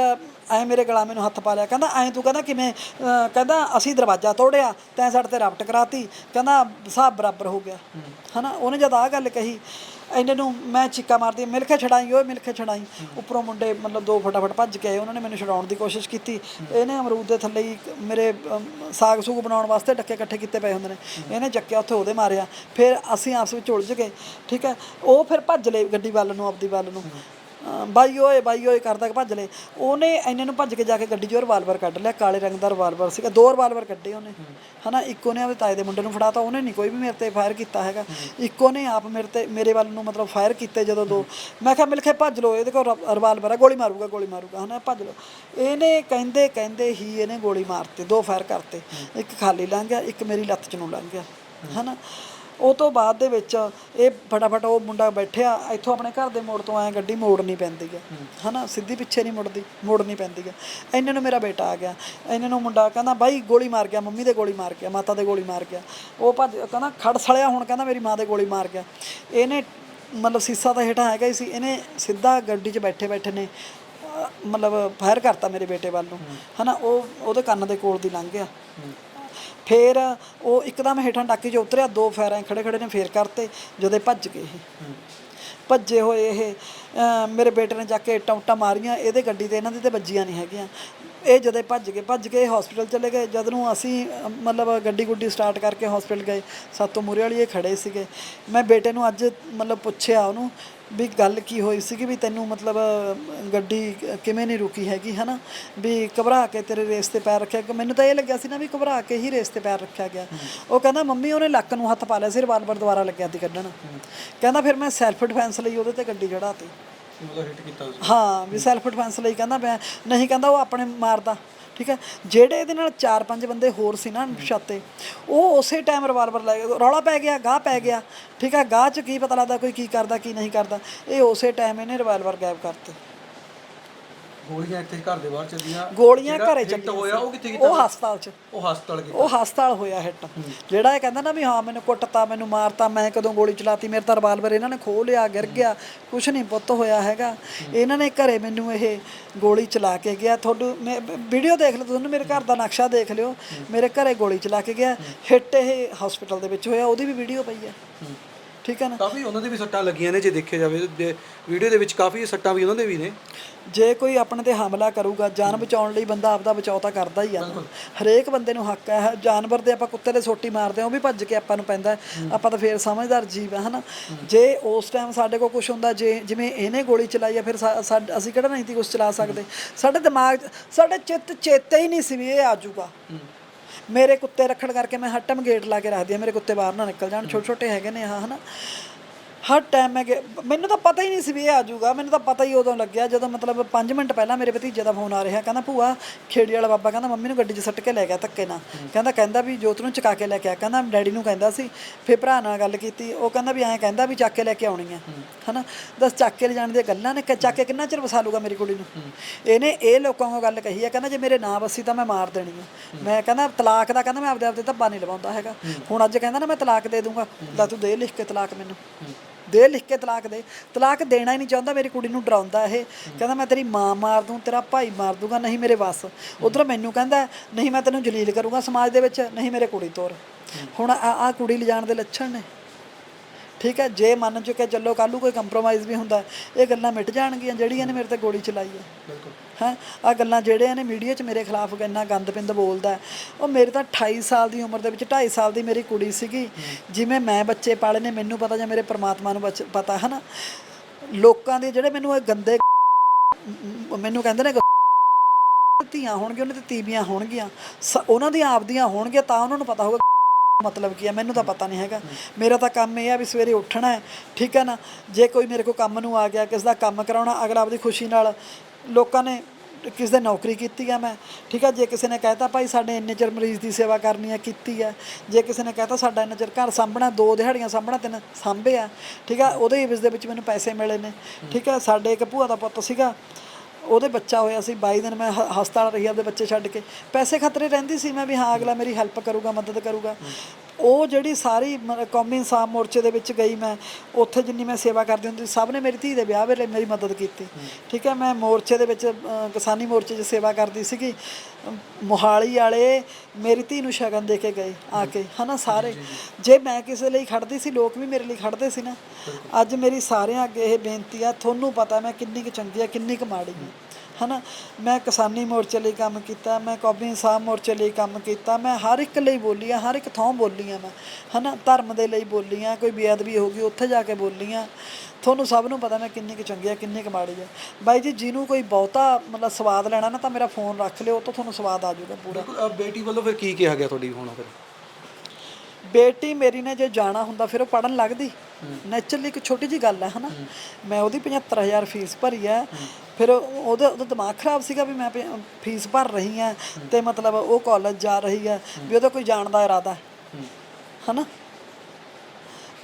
ਐ ਮੇਰੇ ਗਲਾ ਮੈਨੂੰ ਹੱਥ ਪਾ ਲਿਆ ਕਹਿੰਦਾ ਐ ਤੂੰ ਕਹਿੰਦਾ ਕਿਵੇਂ ਕਹਿੰਦਾ ਅਸੀਂ ਦਰਵਾਜ਼ਾ ਤੋੜਿਆ ਤੈਂ ਸਾਡੇ ਤੇ ਰਬਟ ਕਰਾਤੀ ਕਹਿੰਦਾ ਹਿਸਾਬ ਬਰਾਬਰ ਹੋ ਗਿਆ। ਹਨਾ ਉਹਨੇ ਜਦ ਆ ਗੱਲ ਕਹੀ ਇਹਨੇ ਨੂੰ ਮੈਂ ਚੀਕਾ ਮਾਰਦੀ ਮਿਲ ਕੇ ਛਡਾਈ ਓਏ ਮਿਲ ਕੇ ਛਡਾਈ। ਉੱਪਰੋਂ ਮੁੰਡੇ ਮਤਲਬ ਦੋ ਫਟਾਫਟ ਭੱਜ ਕੇ ਆਏ ਉਹਨਾਂ ਨੇ ਮੈਨੂੰ ਛਡਾਉਣ ਦੀ ਕੋਸ਼ਿਸ਼ ਕੀਤੀ। ਇਹਨੇ ਅਮਰੂਦ ਦੇ ਥੱਲੇ ਹੀ ਮੇਰੇ ਸਾਗ ਸੂਗ ਬਣਾਉਣ ਵਾਸਤੇ ਡੱਕੇ ਇਕੱਠੇ ਕੀਤੇ ਪਏ ਹੁੰਦੇ ਨੇ। ਇਹਨੇ ਚੱਕਿਆ ਉੱਥੇ ਉਹਦੇ ਮਾਰਿਆ। ਫਿਰ ਅਸੀਂ ਆਪਸ ਵਿੱਚ ਉਲਝ ਗਏ ਠੀਕ ਹੈ? ਉਹ ਫਿਰ ਭੱਜ ਲਏ ਗੱਡੀ ਵੱਲ ਨੂੰ ਆਪਦੀ ਵੱਲ ਨੂੰ। ਬਾਈ ਓਏ ਬਾਈ ਓਏ ਕਰਦਾ ਕਿ ਭੱਜ ਲਏ ਉਹਨੇ ਇੰਨੇ ਨੂੰ ਭੱਜ ਕੇ ਜਾ ਕੇ ਗੱਡੀ 'ਚੋਂ ਰਿਵਾਲਵਰ ਕੱਢ ਲਿਆ, ਕਾਲੇ ਰੰਗ ਦਾ ਰਿਵਾਲਵਰ ਸੀਗਾ, ਦੋ ਰਿਵਾਲਵਰ ਕੱਢੇ ਉਹਨੇ। ਹਨਾ, ਇੱਕ ਉਹਨੇ ਆਪਣੇ ਤਾਏ ਦੇ ਮੁੰਡੇ ਨੂੰ ਫੜਾਤਾ, ਉਹਨੇ ਨਹੀਂ ਕੋਈ ਵੀ ਮੇਰੇ ਤੇ ਫਾਇਰ ਕੀਤਾ ਹੈਗਾ। ਇੱਕ ਉਹਨੇ ਆਪ ਮੇਰੇ ਤੇ, ਮੇਰੇ ਵੱਲ ਨੂੰ ਮਤਲਬ ਫਾਇਰ ਕੀਤੇ ਜਦੋਂ ਦੋ। ਮੈਂ ਕਿਹਾ ਮਿਲ ਕੇ ਭੱਜ ਲਓ, ਇਹਦੇ ਕੋਲ ਰ- ਰਿਵਾਲਵਰ ਹੈ ਗੋਲੀ ਮਾਰੂਗਾ ਗੋਲੀ ਮਾਰੂਗਾ। ਹਨਾ, ਭੱਜ ਲਓ। ਇਹਨੇ ਕਹਿੰਦੇ ਕਹਿੰਦੇ ਹੀ ਇਹਨੇ ਗੋਲੀ ਮਾਰਤੀ, ਦੋ ਫਾਇਰ ਕਰਤੇ। ਇੱਕ ਖਾਲੀ ਲੰਘ ਗਿਆ, ਇੱਕ ਮੇਰੀ ਲੱਤ 'ਚ ਨੂੰ ਲੰਘ ਗਿਆ। ਹਨਾ ਉਹ ਤੋਂ ਬਾਅਦ ਦੇ ਵਿੱਚ ਇਹ ਫਟਾਫਟ ਉਹ ਮੁੰਡਾ ਬੈਠਿਆ ਇੱਥੋਂ ਆਪਣੇ ਘਰ ਦੇ ਮੋੜ ਤੋਂ ਆਇਆ ਗੱਡੀ ਮੋੜਨੀ ਪੈਂਦੀ ਹੈ। ਹਨਾ ਸਿੱਧੀ ਪਿੱਛੇ ਨਹੀਂ ਮੁੜਦੀ ਮੋੜਨੀ ਪੈਂਦੀ ਹੈ ਇੰਨੇ ਨੂੰ ਮੇਰਾ ਬੇਟਾ ਆ ਗਿਆ। ਇੰਨੇ ਨੂੰ ਮੁੰਡਾ ਕਹਿੰਦਾ ਬਾਈ ਗੋਲੀ ਮਾਰ ਗਿਆ ਮੰਮੀ ਦੇ ਗੋਲੀ ਮਾਰ ਗਿਆ ਮਾਤਾ ਦੇ ਗੋਲੀ ਮਾਰ ਗਿਆ। ਉਹ ਭੱਜ ਕਹਿੰਦਾ ਖੜ ਸਲਿਆ ਹੁਣ ਕਹਿੰਦਾ ਮੇਰੀ ਮਾਂ ਦੇ ਗੋਲੀ ਮਾਰ ਗਿਆ। ਇਹਨੇ ਮਤਲਬ ਸੀਸਾ ਤਾਂ ਹੇਠਾਂ ਹੈਗਾ ਹੀ ਸੀ। ਇਹਨੇ ਸਿੱਧਾ ਗੱਡੀ 'ਚ ਬੈਠੇ ਬੈਠੇ ਨੇ ਮਤਲਬ ਫਾਇਰ ਕਰਤਾ ਮੇਰੇ ਬੇਟੇ ਵੱਲ ਨੂੰ। ਹਨਾ ਉਹ ਉਹਦੇ ਕੰਨ ਦੇ ਕੋਲ ਦੀ ਲੰਘ ਗਿਆ। ਫੇਰ ਉਹ ਇੱਕਦਮ ਹੇਠਾਂ ਟਾਕੀ 'ਚ ਉਤਰਿਆ ਦੋ ਫੈਰਾਂ ਖੜੇ ਖੜੇ ਨੇ ਫੇਰ ਕਰਤੇ ਜਦੋਂ ਇਹ ਭੱਜ ਗਏ ਇਹ। ਭੱਜੇ ਹੋਏ ਇਹ ਮੇਰੇ ਬੇਟੇ ਨੇ ਜਾ ਕੇ ਟੌਂਟਾ ਮਾਰੀਆਂ ਇਹਦੇ ਗੱਡੀ ਤੇ ਇਹਨਾਂ ਦੀ ਤੇ ਵੱਜੀਆਂ ਨਹੀਂ ਹੈਗੀਆਂ। ਇਹ ਜਦੋਂ ਭੱਜ ਗਏ ਭੱਜ ਕੇ ਹਸਪੀਟਲ ਚਲੇ ਗਏ। ਜਦ ਨੂੰ ਅਸੀਂ ਮਤਲਬ ਗੱਡੀ ਗੁੱਡੀ ਸਟਾਰਟ ਕਰਕੇ ਹਸਪੀਟਲ ਗਏ ਸਾਤੋਂ ਮੂਰੇ ਵਾਲੀ ਇਹ ਖੜੇ ਸੀਗੇ। ਮੈਂ ਬੇਟੇ ਨੂੰ ਅੱਜ ਮਤਲਬ ਪੁੱਛਿਆ ਉਹਨੂੰ ਵੀ ਗੱਲ ਕੀ ਹੋਈ ਸੀਗੀ ਵੀ ਤੈਨੂੰ ਮਤਲਬ ਗੱਡੀ ਕਿਵੇਂ ਨਹੀਂ ਰੁਕੀ ਹੈਗੀ ਹਨਾ? ਵੀ ਘਬਰਾ ਕੇ ਤੇਰੇ ਰੇਸ ਤੇ ਪੈਰ ਰੱਖਿਆ। ਕਿ ਮੈਨੂੰ ਤਾਂ ਇਹ ਲੱਗਿਆ ਸੀ ਨਾ ਵੀ ਘਬਰਾ ਕੇ ਹੀ ਰੇਸ ਤੇ ਪੈਰ ਰੱਖਿਆ ਗਿਆ। ਉਹ ਕਹਿੰਦਾ ਮੰਮੀ ਉਹਨੇ ਲੱਕ ਨੂੰ ਹੱਥ ਪਾ ਲਿਆ ਸੀ ਰਿਵਾਲਵਰ ਦੁਬਾਰਾ ਲੱਗਿਆ ਸੀ ਕੱਢਣ। ਕਹਿੰਦਾ ਫਿਰ ਮੈਂ ਸੈਲਫ ਡਿਫੈਂਸ ਲਈ ਉਹਦੇ ਤੇ ਗੱਡੀ ਚੜਾਤੀ ਹਿੱਟ ਕੀਤਾ ਤੁਸੀਂ ਹਾਂ ਵੀ ਸੈਲਫ ਡਿਫੈਂਸ ਲਈ ਕਹਿੰਦਾ ਮੈਂ ਨਹੀਂ ਕਹਿੰਦਾ ਉਹ ਆਪਣੇ ਮਾਰਦਾ ਠੀਕ ਹੈ? ਜਿਹੜੇ ਇਹਦੇ ਨਾਲ ਚਾਰ ਪੰਜ ਬੰਦੇ ਹੋਰ ਸੀ ਨਾ ਛਾਤੇ ਉਹ ਉਸੇ ਟਾਈਮ ਰਿਵਾਲਵਰ ਲੈ ਗਏ। ਰੌਲਾ ਪੈ ਗਿਆ ਗਾਹ ਪੈ ਗਿਆ ਠੀਕ ਹੈ? ਗਾਹ 'ਚ ਕੀ ਪਤਾ ਲੱਗਦਾ ਕੋਈ ਕੀ ਕਰਦਾ ਕੀ ਨਹੀਂ ਕਰਦਾ। ਇਹ ਉਸੇ ਟਾਈਮ ਇਹਨੇ ਰਿਵਾਲਵਰ ਗਾਇਬ ਕਰਤੇ। ਗੋਲੀਆਂ ਇੱਥੇ ਘਰ ਦੇ ਬਾਹਰ ਚੱਲੀਆਂ। ਗੋਲੀਆਂ ਜਿਹੜਾ ਘਰੇ hit ਚੱਲੀਆਂ ਹੋਇਆ ਸੀ। ਉਹ ਕਿੱਥੇ ਕੀਤਾ ਉਹ ਹਸਪਤਾਲ 'ਚ। ਉਹ ਹਸਪਤਾਲ ਕੀਤਾ। ਉਹ ਹਸਪਤਾਲ ਹੋਇਆ ਹਿੱਟ ਜਿਹੜਾ ਇਹ ਕਹਿੰਦਾ ਨਾ ਵੀ ਹਾਂ ਮੈਨੂੰ ਕੁੱਟਤਾ ਮੈਨੂੰ ਮਾਰਤਾ ਮੈਂ ਕਦੋਂ ਗੋਲੀ ਚਲਾਤੀ ਮੇਰੇ ਤਾਂ ਰਿਵਾਲਵਰ ਇਹਨਾਂ ਨੇ ਖੋਹ ਲਿਆ ਗਿਰ ਗਿਆ। ਕੁਛ ਨਹੀਂ ਪੁੱਤ ਹੋਇਆ ਹੈਗਾ। ਇਹਨਾਂ ਨੇ ਘਰੇ ਮੈਨੂੰ ਇਹ ਗੋਲੀ ਚਲਾ ਕੇ ਗਿਆ। ਤੁਹਾਨੂੰ ਵੀਡੀਓ ਦੇਖ ਲਓ ਤੁਹਾਨੂੰ ਮੇਰੇ ਘਰ ਦਾ ਨਕਸ਼ਾ ਦੇਖ ਲਿਓ। ਮੇਰੇ ਘਰੇ ਗੋਲੀ ਚਲਾ ਕੇ ਗਿਆ। ਹਿੱਟ ਇਹ ਹਸਪੀਟਲ ਦੇ ਵਿੱਚ ਹੋਇਆ ਉਹਦੀ ਵੀ ਵੀਡੀਓ ਪਈ ਹੈ। ਠੀਕ ਹੈ ਨਾ? ਕਾਫੀ ਉਹਨਾਂ ਦੇ ਵੀ ਸੱਟਾਂ ਲੱਗੀਆਂ ਨੇ ਜੇ ਦੇਖਿਆ ਜਾਵੇ ਵੀਡੀਓ ਦੇ ਵਿੱਚ ਕਾਫੀ ਸੱਟਾਂ ਵੀ ਉਹਨਾਂ ਦੇ ਵੀ ਨੇ। ਜੇ ਕੋਈ ਆਪਣੇ ਤੇ ਹਮਲਾ ਕਰੂਗਾ ਜਾਨ ਬਚਾਉਣ ਲਈ ਬੰਦਾ ਆਪਦਾ ਬਚਾਓ ਤਾਂ ਕਰਦਾ ਹੀ ਆ। ਹਰੇਕ ਬੰਦੇ ਨੂੰ ਹੱਕ ਹੈ ਜਾਨਵਰ ਦੇ ਆਪਾਂ ਕੁੱਤੇ ਦੇ ਸੋਟੀ ਮਾਰਦੇ ਆ ਉਹ ਵੀ ਭੱਜ ਕੇ ਆਪਾਂ ਨੂੰ ਪੈਂਦਾ ਹੈ। ਆਪਾਂ ਤਾਂ ਫੇਰ ਸਮਝਦਾਰ ਜੀਵ ਆ ਹਨਾ? ਜੇ ਉਸ ਟਾਈਮ ਸਾਡੇ ਕੋਲ ਕੁਝ ਹੁੰਦਾ ਜੇ ਜਿਵੇਂ ਇਹਨੇ ਗੋਲੀ ਚਲਾਈ ਆ ਫਿਰ ਅਸੀਂ ਕਿਹੜਾ ਨਹੀਂ ਸੀ ਕੁਝ ਚਲਾ ਸਕਦੇ? ਸਾਡੇ ਦਿਮਾਗ ਸਾਡੇ ਚਿੱਤ ਚੇਤੇ ਹੀ ਨਹੀਂ ਸੀ ਵੀ ਇਹ ਆਜੂਗਾ ਮੇਰੇ ਕੁੱਤੇ ਰੱਖਣ ਕਰਕੇ ਮੈਂ ਹਟਮ ਗੇਟ ਲਾ ਕੇ ਰੱਖਦੀ ਆ ਮੇਰੇ ਕੁੱਤੇ ਬਾਹਰ ਨਾ ਨਿਕਲ ਜਾਣ ਛੋਟੇ ਛੋਟੇ ਹੈਗੇ ਨੇ ਆਹ, ਹਨਾ? ਹਰ ਟਾਈਮ ਮੈਂ ਮੈਨੂੰ ਤਾਂ ਪਤਾ ਹੀ ਨਹੀਂ ਸੀ ਵੀ ਇਹ ਆ ਜਾਊਗਾ, ਮੈਨੂੰ ਤਾਂ ਪਤਾ ਹੀ ਉਦੋਂ ਲੱਗਿਆ ਜਦੋਂ ਮਤਲਬ 5 ਮਿੰਟ ਪਹਿਲਾਂ ਮੇਰੇ ਭਤੀਜੇ ਦਾ ਫੋਨ ਆ ਰਿਹਾ, ਕਹਿੰਦਾ ਭੂਆ ਖੇੜੀ ਵਾਲਾ ਬਾਬਾ ਕਹਿੰਦਾ ਮੰਮੀ ਨੂੰ ਗੱਡੀ 'ਚ ਸੱਟ ਕੇ ਲੈ ਗਿਆ ਧੱਕੇ ਨਾਲ। ਕਹਿੰਦਾ ਕਹਿੰਦਾ ਵੀ ਜੋਤ ਨੂੰ ਚਕਾ ਕੇ ਲੈ ਕੇ ਆ, ਕਹਿੰਦਾ ਡੈਡੀ ਨੂੰ ਕਹਿੰਦਾ ਸੀ, ਫਿਰ ਭਰਾ ਨਾਲ ਗੱਲ ਕੀਤੀ, ਉਹ ਕਹਿੰਦਾ ਵੀ ਐਂ ਕਹਿੰਦਾ ਵੀ ਚੱਕ ਕੇ ਲੈ ਕੇ ਆਉਣੀ ਆ, ਹਨਾ? ਦੱਸ ਚੱਕ ਕੇ ਲਿਜਾਣ ਦੀਆਂ ਗੱਲਾਂ ਨੇ, ਕਿ ਚੱਕ ਕੇ ਕਿੰਨਾ ਚਿਰ ਵਸਾ ਲੂਗਾ ਮੇਰੀ ਕੁੜੀ ਨੂੰ? ਇਹਨੇ ਇਹ ਲੋਕਾਂ ਨੂੰ ਗੱਲ ਕਹੀ ਆ, ਕਹਿੰਦਾ ਜੇ ਮੇਰੇ ਨਾਂ ਵਸੀ ਤਾਂ ਮੈਂ ਮਾਰ ਦੇਣੀ ਆ। ਮੈਂ ਕਹਿੰਦਾ ਤਲਾਕ ਦਾ, ਕਹਿੰਦਾ ਮੈਂ ਆਪਦੇ ਆਪ ਤੇ ਧੱਬਾ ਨਹੀਂ ਲਵਾਉਂਦਾ ਹੈਗਾ। ਹੁਣ ਅੱਜ ਕਹਿੰਦਾ ਨਾ ਮੈਂ ਤਲਾਕ ਦੇ ਦੂੰਗਾ ਲੈ ਤੂੰ ਦੇ ਲਿਖ ਕੇ ਤਲਾਕ ਮੈਨੂੰ। ਦੇ ਲਿਖ ਕੇ ਤਲਾਕ ਦੇ। ਤਲਾਕ ਦੇਣਾ ਹੀ ਨਹੀਂ ਚਾਹੁੰਦਾ ਮੇਰੀ ਕੁੜੀ ਨੂੰ ਡਰਾਉਂਦਾ ਇਹ। ਕਹਿੰਦਾ ਮੈਂ ਤੇਰੀ ਮਾਂ ਮਾਰ ਦੂੰ ਤੇਰਾ ਭਾਈ ਮਾਰ ਦੂੰਗਾ ਨਹੀਂ ਮੇਰੇ ਵੱਸ। ਉਧਰ ਮੈਨੂੰ ਕਹਿੰਦਾ ਨਹੀਂ ਮੈਂ ਤੈਨੂੰ ਜਲੀਲ ਕਰੂੰਗਾ ਸਮਾਜ ਦੇ ਵਿੱਚ ਨਹੀਂ ਮੇਰੇ ਕੁੜੀ ਤੋਰ। ਹੁਣ ਆ ਆ ਕੁੜੀ ਲਿਜਾਣ ਦੇ ਲੱਛਣ ਨੇ। ਠੀਕ ਹੈ ਜੇ ਮੰਨ ਚੁੱਕੇ ਚੱਲੋ ਕੱਲ੍ਹ ਨੂੰ ਕੋਈ ਕੰਪਰੋਮਾਈਜ਼ ਵੀ ਹੁੰਦਾ ਇਹ ਗੱਲਾਂ ਮਿਟ ਜਾਣਗੀਆਂ ਜਿਹੜੀਆਂ ਨੇ ਮੇਰੇ ਤੇ ਗੋਲੀ ਚਲਾਈ ਹੈ ਬਿਲਕੁਲ। ਹੈ ਆ ਗੱਲਾਂ ਜਿਹੜਿਆਂ ਨੇ ਮੀਡੀਆ 'ਚ ਮੇਰੇ ਖਿਲਾਫ ਇੰਨਾ ਗੰਦ ਪਿੰਦ ਬੋਲਦਾ ਉਹ ਮੇਰੇ ਤਾਂ 28 ਸਾਲ ਦੀ ਉਮਰ ਦੇ ਵਿੱਚ 2.5 ਸਾਲ ਦੀ ਮੇਰੀ ਕੁੜੀ ਸੀਗੀ ਜਿਵੇਂ ਮੈਂ ਬੱਚੇ ਪਾਲੇ ਨੇ ਮੈਨੂੰ ਪਤਾ ਜਾਂ ਮੇਰੇ ਪ੍ਰਮਾਤਮਾ ਨੂੰ ਪਤਾ ਹੈ ਨਾ ਲੋਕਾਂ ਦੇ ਜਿਹੜੇ ਮੈਨੂੰ ਇਹ ਗੰਦੇ ਮੈਨੂੰ ਕਹਿੰਦੇ ਨੇ ਧੀਆਂ ਹੋਣਗੀਆਂ ਉਹਨਾਂ ਤੇ ਤੀਵੀਆਂ ਹੋਣਗੀਆਂ ਉਹਨਾਂ ਦੀਆਂ ਆਪਦੀਆਂ ਹੋਣਗੀਆਂ ਤਾਂ ਉਹਨਾਂ ਨੂੰ ਪਤਾ ਹੋਊਗਾ ਮਤਲਬ ਕੀ ਹੈ, ਮੈਨੂੰ ਤਾਂ ਪਤਾ ਨਹੀਂ ਹੈਗਾ। ਮੇਰਾ ਤਾਂ ਕੰਮ ਇਹ ਆ ਵੀ ਸਵੇਰੇ ਉੱਠਣਾ ਹੈ, ਠੀਕ ਹੈ ਨਾ? ਜੇ ਕੋਈ ਮੇਰੇ ਕੋਲ ਕੰਮ ਨੂੰ ਆ ਗਿਆ, ਕਿਸ ਦਾ ਕੰਮ ਕਰਾਉਣਾ, ਅਗਲਾ ਆਪਦੀ ਖੁਸ਼ੀ ਨਾਲ ਲੋਕਾਂ ਨੇ ਕਿਸ ਦੇ ਨੌਕਰੀ ਕੀਤੀ ਆ ਮੈਂ, ਠੀਕ ਆ ਜੇ ਕਿਸੇ ਨੇ ਕਹਿਤਾ ਭਾਈ ਸਾਡੇ ਇੰਨੇ ਚਿਰ ਮਰੀਜ਼ ਦੀ ਸੇਵਾ ਕਰਨੀ ਹੈ, ਕੀਤੀ ਹੈ। ਜੇ ਕਿਸੇ ਨੇ ਕਹਿਤਾ ਸਾਡਾ ਇੰਨਾ ਚਿਰ ਘਰ ਸਾਂਭਣਾ, ਦੋ ਦਿਹਾੜੀਆਂ ਸਾਂਭਣਾ, ਤਿੰਨ ਸਾਂਭੇ ਆ। ਠੀਕ ਆ ਉਹਦੇ ਹੀ ਦੇ ਵਿੱਚ ਮੈਨੂੰ ਪੈਸੇ ਮਿਲੇ ਨੇ, ਠੀਕ ਹੈ? ਸਾਡੇ ਇੱਕ ਭੂਆ ਦਾ ਪੁੱਤ ਸੀਗਾ ਉਹਦੇ ਬੱਚਾ ਹੋਇਆ ਸੀ 22 ਦਿਨ ਮੈਂ ਹ- ਹਸਪਤਾਲ ਰਹੀ ਆਪਦੇ ਬੱਚੇ ਛੱਡ ਕੇ। ਪੈਸੇ ਖਤਰੇ ਰਹਿੰਦੀ ਸੀ, ਮੈਂ ਵੀ ਹਾਂ, ਅਗਲਾ ਮੇਰੀ ਹੈਲਪ ਕਰੂਗਾ, ਮਦਦ ਕਰੂਗਾ। ਉਹ ਜਿਹੜੀ ਸਾਰੀ ਮ- ਕੌਮੀ ਇਨਸਾਫ ਮੋਰਚੇ ਦੇ ਵਿੱਚ ਗਈ ਮੈਂ, ਉੱਥੇ ਜਿੰਨੀ ਮੈਂ ਸੇਵਾ ਕਰਦੀ ਹੁੰਦੀ ਸਭ ਨੇ ਮੇਰੀ ਧੀ ਦੇ ਵਿਆਹ ਵੇਲੇ ਮੇਰੀ ਮਦਦ ਕੀਤੀ। ਠੀਕ ਹੈ, ਮੈਂ ਮੋਰਚੇ ਦੇ ਵਿੱਚ ਕਿਸਾਨੀ ਮੋਰਚੇ 'ਚ ਸੇਵਾ ਕਰਦੀ ਸੀਗੀ। ਮੋਹਾਲੀ ਵਾਲੇ ਮੇਰੀ ਧੀ ਨੂੰ ਸ਼ਗਨ ਦੇ ਕੇ ਗਏ ਆ ਕੇ, ਹਨਾ ਸਾਰੇ। ਜੇ ਮੈਂ ਕਿਸੇ ਲਈ ਖੜਦੀ ਸੀ, ਲੋਕ ਵੀ ਮੇਰੇ ਲਈ ਖੜਦੇ ਸੀ ਨਾ। ਅੱਜ ਮੇਰੀ ਸਾਰਿਆਂ ਅੱਗੇ ਇਹ ਬੇਨਤੀ ਆ, ਤੁਹਾਨੂੰ ਪਤਾ ਮੈਂ ਕਿੰਨੀ ਕੁ ਚੰਗੀ ਆ, ਕਿੰਨੀ ਕੁ ਮਾੜੀ ਆ। ਹਨਾ? ਮੈਂ ਕਿਸਾਨੀ ਮੋਰਚੇ ਲਈ ਕੰਮ ਕੀਤਾ, ਮੈਂ ਕੌਮੀ ਇਨਸਾਫ ਮੋਰਚੇ ਲਈ ਕੰਮ ਕੀਤਾ, ਮੈਂ ਹਰ ਇੱਕ ਲਈ ਬੋਲੀ ਆ, ਹਰ ਇੱਕ ਥਾਂ ਬੋਲੀ ਆ ਮੈਂ, ਹਨਾ? ਧਰਮ ਦੇ ਲਈ ਬੋਲੀ ਆ, ਕੋਈ ਬੇਅਦਬੀ ਹੋ ਗਈ, ਉੱਥੇ ਜਾ ਕੇ ਬੋਲੀ ਆ। ਤੁਹਾਨੂੰ ਸਭ ਨੂੰ ਪਤਾ ਮੈਂ ਕਿੰਨੀ ਕੁ ਚੰਗੀ ਆ, ਕਿੰਨੀ ਕੁ ਮਾੜੀ ਆ। ਬਾਈ ਜੀ, ਜਿਹਨੂੰ ਕੋਈ ਬਹੁਤਾ ਮਤਲਬ ਸਵਾਦ ਲੈਣਾ ਨਾ ਤਾਂ ਮੇਰਾ ਫੋਨ ਰੱਖ ਲਿਓ, ਉਹ ਤੋਂ ਤੁਹਾਨੂੰ ਸਵਾਦ ਆ ਜਾਊਗਾ ਪੂਰਾ। ਬੇਟੀ ਵੱਲੋਂ ਫਿਰ ਕੀ ਕਿਹਾ ਗਿਆ ਤੁਹਾਡੀ ਹੁਣ ਫਿਰ? ਬੇਟੀ ਮੇਰੀ ਨੇ ਜੇ ਜਾਣਾ ਹੁੰਦਾ ਫਿਰ ਉਹ ਪੜਨ ਲੱਗਦੀ। ਨੈਚੁਰਲੀ ਇੱਕ ਛੋਟੀ ਜੀ ਗੱਲ ਹੈ ਹਨਾ? ਮੈਂ ਉਹਦੀ 75000 ਫੀਸ ਭਰੀ ਹੈ। ਫਿਰ ਉਹਦਾ ਉਹਦਾ ਦਿਮਾਗ ਖਰਾਬ ਸੀਗਾ ਵੀ ਮੈਂ ਫੀਸ ਭਰ ਰਹੀ ਹਾਂ ਤੇ ਮਤਲਬ ਉਹ ਕਾਲਜ ਜਾ ਰਹੀ ਹੈ ਵੀ ਉਹਦਾ ਕੋਈ ਜਾਣ ਦਾ ਇਰਾਦਾ ਹੈ। ਹਨਾ?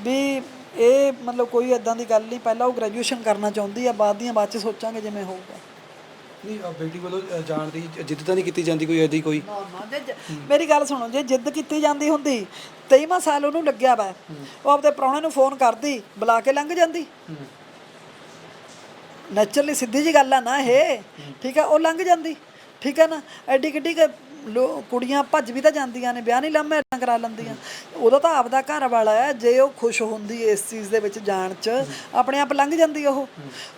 ਵੀ ਇਹ ਮਤਲਬ ਕੋਈ ਇਦਾਂ ਦੀ ਗੱਲ ਨਹੀਂ ਪਹਿਲਾਂ ਉਹ ਗ੍ਰੈਜੂਏਸ਼ਨ ਕਰਨਾ ਚਾਹੁੰਦੀ ਆ ਬਾਅਦ ਦੀਆਂ ਬਾਅਦ ਚ ਸੋਚਾਂਗੇ ਜਿਵੇਂ ਹੋਊਗਾ। ਨਹੀਂ ਅ, ਬੇਟੀ ਵੱਲੋਂ ਅ, ਜਾਣ ਦੀ ਜਿੱਦ ਤਾਂ ਨਹੀਂ ਕੀਤੀ ਜਾਂਦੀ ਕੋਈ ਐਦੀ ਕੋਈ? ਨਾ ਨਾ ਜੇ ਜ- ਮੇਰੀ ਗੱਲ ਸੁਣੋ ਜੇ ਜਿੱਦ ਕੀਤੀ ਜਾਂਦੀ ਹੁੰਦੀ 23ਵਾਂ ਸਾਲ ਉਹਨੂੰ ਲੱਗਿਆ ਵਾ। ਉਹ ਆਪਦੇ ਪ੍ਰਾਹੁਣੇ ਨੂੰ ਫੋਨ ਕਰਦੀ ਬੁਲਾ ਕੇ ਲੰਘ ਜਾਂਦੀ। ਨੈਚੁਰਲੀ ਸਿੱਧੀ ਜੀ ਗੱਲ ਆ ਨਾ ਇਹ। ਠੀਕ ਆ ਉਹ ਲੰਘ ਜਾਂਦੀ। ਠੀਕ ਆ ਨਾ ਐਡੀ ਕਿੱਡੀ ਕੁ ਲੋ ਕੁੜੀਆਂ ਭੱਜ ਵੀ ਤਾਂ ਜਾਂਦੀਆਂ ਨੇ, ਵਿਆਹ ਨਹੀਂ ਲੰਮੇ ਕਰਾ ਲੈਂਦੀਆਂ। ਉਹਦਾ ਤਾਂ ਆਪਦਾ ਘਰ ਵਾਲਾ ਹੈ, ਜੇ ਉਹ ਖੁਸ਼ ਹੁੰਦੀ ਇਸ ਚੀਜ਼ ਦੇ ਵਿੱਚ ਜਾਣ 'ਚ, ਆਪਣੇ ਆਪ ਲੰਘ ਜਾਂਦੀ ਉਹ।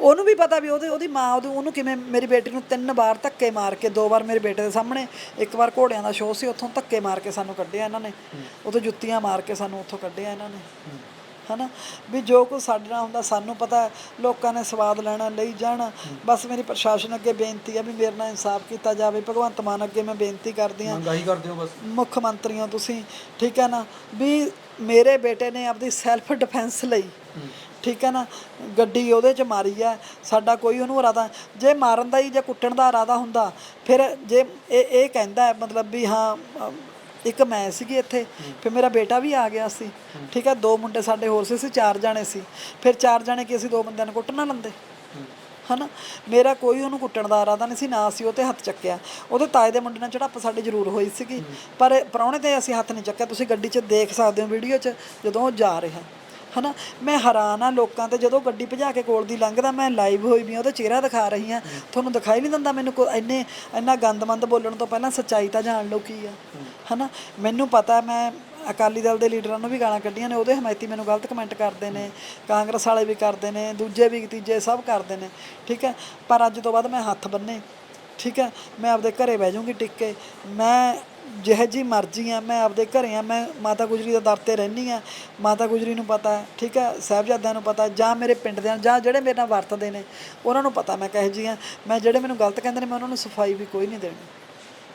ਉਹਨੂੰ ਵੀ ਪਤਾ ਵੀ ਉਹਦੇ, ਉਹਦੀ ਮਾਂ ਉਹਦੇ, ਉਹਨੂੰ ਕਿਵੇਂ ਮੇਰੀ ਬੇਟੀ ਨੂੰ ਤਿੰਨ ਵਾਰ ਧੱਕੇ ਮਾਰ ਕੇ, ਦੋ ਵਾਰ ਮੇਰੇ ਬੇਟੇ ਦੇ ਸਾਹਮਣੇ, ਇੱਕ ਵਾਰ ਘੋੜਿਆਂ ਦਾ ਸ਼ੋਅ ਸੀ, ਉੱਥੋਂ ਧੱਕੇ ਮਾਰ ਕੇ ਸਾਨੂੰ ਕੱਢਿਆ ਇਹਨਾਂ ਨੇ। ਉਦੋਂ ਜੁੱਤੀਆਂ ਮਾਰ ਕੇ ਸਾਨੂੰ ਉੱਥੋਂ ਕੱਢਿਆ ਇਹਨਾਂ ਨੇ। ਹਨਾ? ਵੀ ਜੋ ਕੁਝ ਸਾਡੇ ਨਾਲ ਹੁੰਦਾ ਸਾਨੂੰ ਪਤਾ ਲੋਕਾਂ ਨੇ ਸਵਾਦ ਲੈਣਾ ਲਈ ਜਾਣ। ਬਸ ਮੇਰੀ ਪ੍ਰਸ਼ਾਸਨ ਅੱਗੇ ਬੇਨਤੀ ਹੈ ਵੀ ਮੇਰੇ ਨਾਲ ਇਨਸਾਫ ਕੀਤਾ ਜਾਵੇ। ਭਗਵੰਤ ਮਾਨ ਅੱਗੇ ਮੈਂ ਬੇਨਤੀ ਕਰਦੀ ਹਾਂ। ਮੰਗਾਈ ਕਰਦੇ ਹੋ ਬਸ? ਮੁੱਖ ਮੰਤਰੀ ਹੋ ਤੁਸੀਂ ਠੀਕ ਹੈ ਨਾ? ਵੀ ਮੇਰੇ ਬੇਟੇ ਨੇ ਆਪਦੀ ਸੈਲਫ ਡਿਫੈਂਸ ਲਈ ਠੀਕ ਹੈ ਨਾ? ਗੱਡੀ ਉਹਦੇ 'ਚ ਮਾਰੀ ਹੈ। ਸਾਡਾ ਕੋਈ ਉਹਨੂੰ ਇਰਾਦਾ ਜੇ ਮਾਰਨ ਦਾ ਹੀ ਜਾਂ ਕੁੱਟਣ ਦਾ ਇਰਾਦਾ ਹੁੰਦਾ ਫਿਰ ਜੇ ਇਹ ਇਹ ਕਹਿੰਦਾ ਮਤਲਬ ਵੀ ਹਾਂ ਇੱਕ ਮੈਂ ਸੀਗੀ ਇੱਥੇ, ਫਿਰ ਮੇਰਾ ਬੇਟਾ ਵੀ ਆ ਗਿਆ ਸੀ। ਠੀਕ ਹੈ ਦੋ ਮੁੰਡੇ ਸਾਡੇ ਹੋਰ ਸੀ, ਅਸੀਂ ਚਾਰ ਜਾਣੇ ਸੀ। ਫਿਰ ਚਾਰ ਜਾਣੇ ਕੀ ਅਸੀਂ ਦੋ ਬੰਦਿਆਂ ਨੂੰ ਕੁੱਟ ਨਾ ਲੰਦੇ। ਹਨਾ? ਮੇਰਾ ਕੋਈ ਉਹਨੂੰ ਕੁੱਟਣ ਦਾ ਇਰਾਦਾ ਨਹੀਂ ਸੀ, ਨਾ ਸੀ ਉਹ ਤੇ ਹੱਥ ਚੱਕਿਆ। ਉਹਦੇ ਤਾਏ ਦੇ ਮੁੰਡੇ ਨਾਲ ਝੜਪ ਸਾਡੀ ਜ਼ਰੂਰ ਹੋਈ ਸੀਗੀ। ਪਰ ਪ੍ਰਾਹੁਣੇ ਤੇ ਅਸੀਂ ਹੱਥ ਨਹੀਂ ਚੱਕਿਆ। ਤੁਸੀਂ ਗੱਡੀ 'ਚ ਦੇਖ ਸਕਦੇ ਹੋ ਵੀਡੀਓ 'ਚ ਜਦੋਂ ਉਹ ਜਾ ਰਿਹਾ। ਹਨਾ? ਮੈਂ ਹੈਰਾਨ ਆ ਲੋਕਾਂ ਤੇ ਜਦੋਂ ਗੱਡੀ ਭਜਾ ਕੇ ਕੋਲ ਦੀ ਲੰਘਦਾ ਮੈਂ ਲਾਈਵ ਹੋਈ ਵੀ ਉਹਦਾ ਚਿਹਰਾ ਦਿਖਾ ਰਹੀ ਆ। ਤੁਹਾਨੂੰ ਦਿਖਾਈ ਨਹੀਂ ਦਿੰਦਾ ਮੈਨੂੰ ਕੋਈ ਇੰਨੇ ਇੰਨਾ ਗੰਦਮੰਦ ਬੋਲਣ ਤੋਂ ਪਹਿਲਾਂ ਸੱਚਾਈ ਤਾਂ ਜਾਣ ਲਓ ਕੀ ਆ ਹਨਾ? ਮੈਨੂੰ ਪਤਾ ਮੈਂ ਅਕਾਲੀ ਦਲ ਦੇ ਲੀਡਰਾਂ ਨੂੰ ਵੀ ਗਾਲਾਂ ਕੱਢੀਆਂ ਨੇ ਉਹਦੇ ਹਮਾਇਤੀ ਮੈਨੂੰ ਗਲਤ ਕਮੈਂਟ ਕਰਦੇ ਨੇ ਕਾਂਗਰਸ ਵਾਲੇ ਵੀ ਕਰਦੇ ਨੇ ਦੂਜੇ ਵੀ ਤੀਜੇ ਸਭ ਕਰਦੇ ਨੇ ਠੀਕ ਹੈ? ਪਰ ਅੱਜ ਤੋਂ ਬਾਅਦ ਮੈਂ ਹੱਥ ਬੰਨੇ ਠੀਕ ਹੈ? ਮੈਂ ਆਪਦੇ ਘਰੇ ਬਹਿ ਜਾਊਂਗੀ ਟਿਕ। ਮੈਂ ਜਿਹੋ ਜੀ ਮਰਜ਼ੀ ਆ, ਮੈਂ ਆਪਦੇ ਘਰੇ ਆ, ਮੈਂ ਮਾਤਾ ਗੁਜਰੀ ਦੇ ਦਰ ਤੇ ਰਹਿੰਦੀ ਆ, ਮਾਤਾ ਗੁਜਰੀ ਨੂੰ ਪਤਾ, ਠੀਕ ਹੈ ਸਾਹਿਬਜ਼ਾਦਿਆਂ ਨੂੰ ਪਤਾ, ਜਾਂ ਮੇਰੇ ਪਿੰਡ ਦੇ ਜਾਂ ਜਿਹੜੇ ਮੇਰੇ ਨਾਲ ਵਰਤਦੇ ਨੇ, ਉਹਨਾਂ ਨੂੰ ਪਤਾ ਮੈਂ ਕਹੇ ਜੀ ਆ, ਮੈਂ ਜਿਹੜੇ ਮੈਨੂੰ ਗਲਤ ਕਹਿੰਦੇ ਨੇ, ਮੈਂ ਉਹਨਾਂ ਨੂੰ ਸਫ਼ਾਈ ਵੀ ਕੋਈ ਨਹੀਂ ਦੇਣੀ।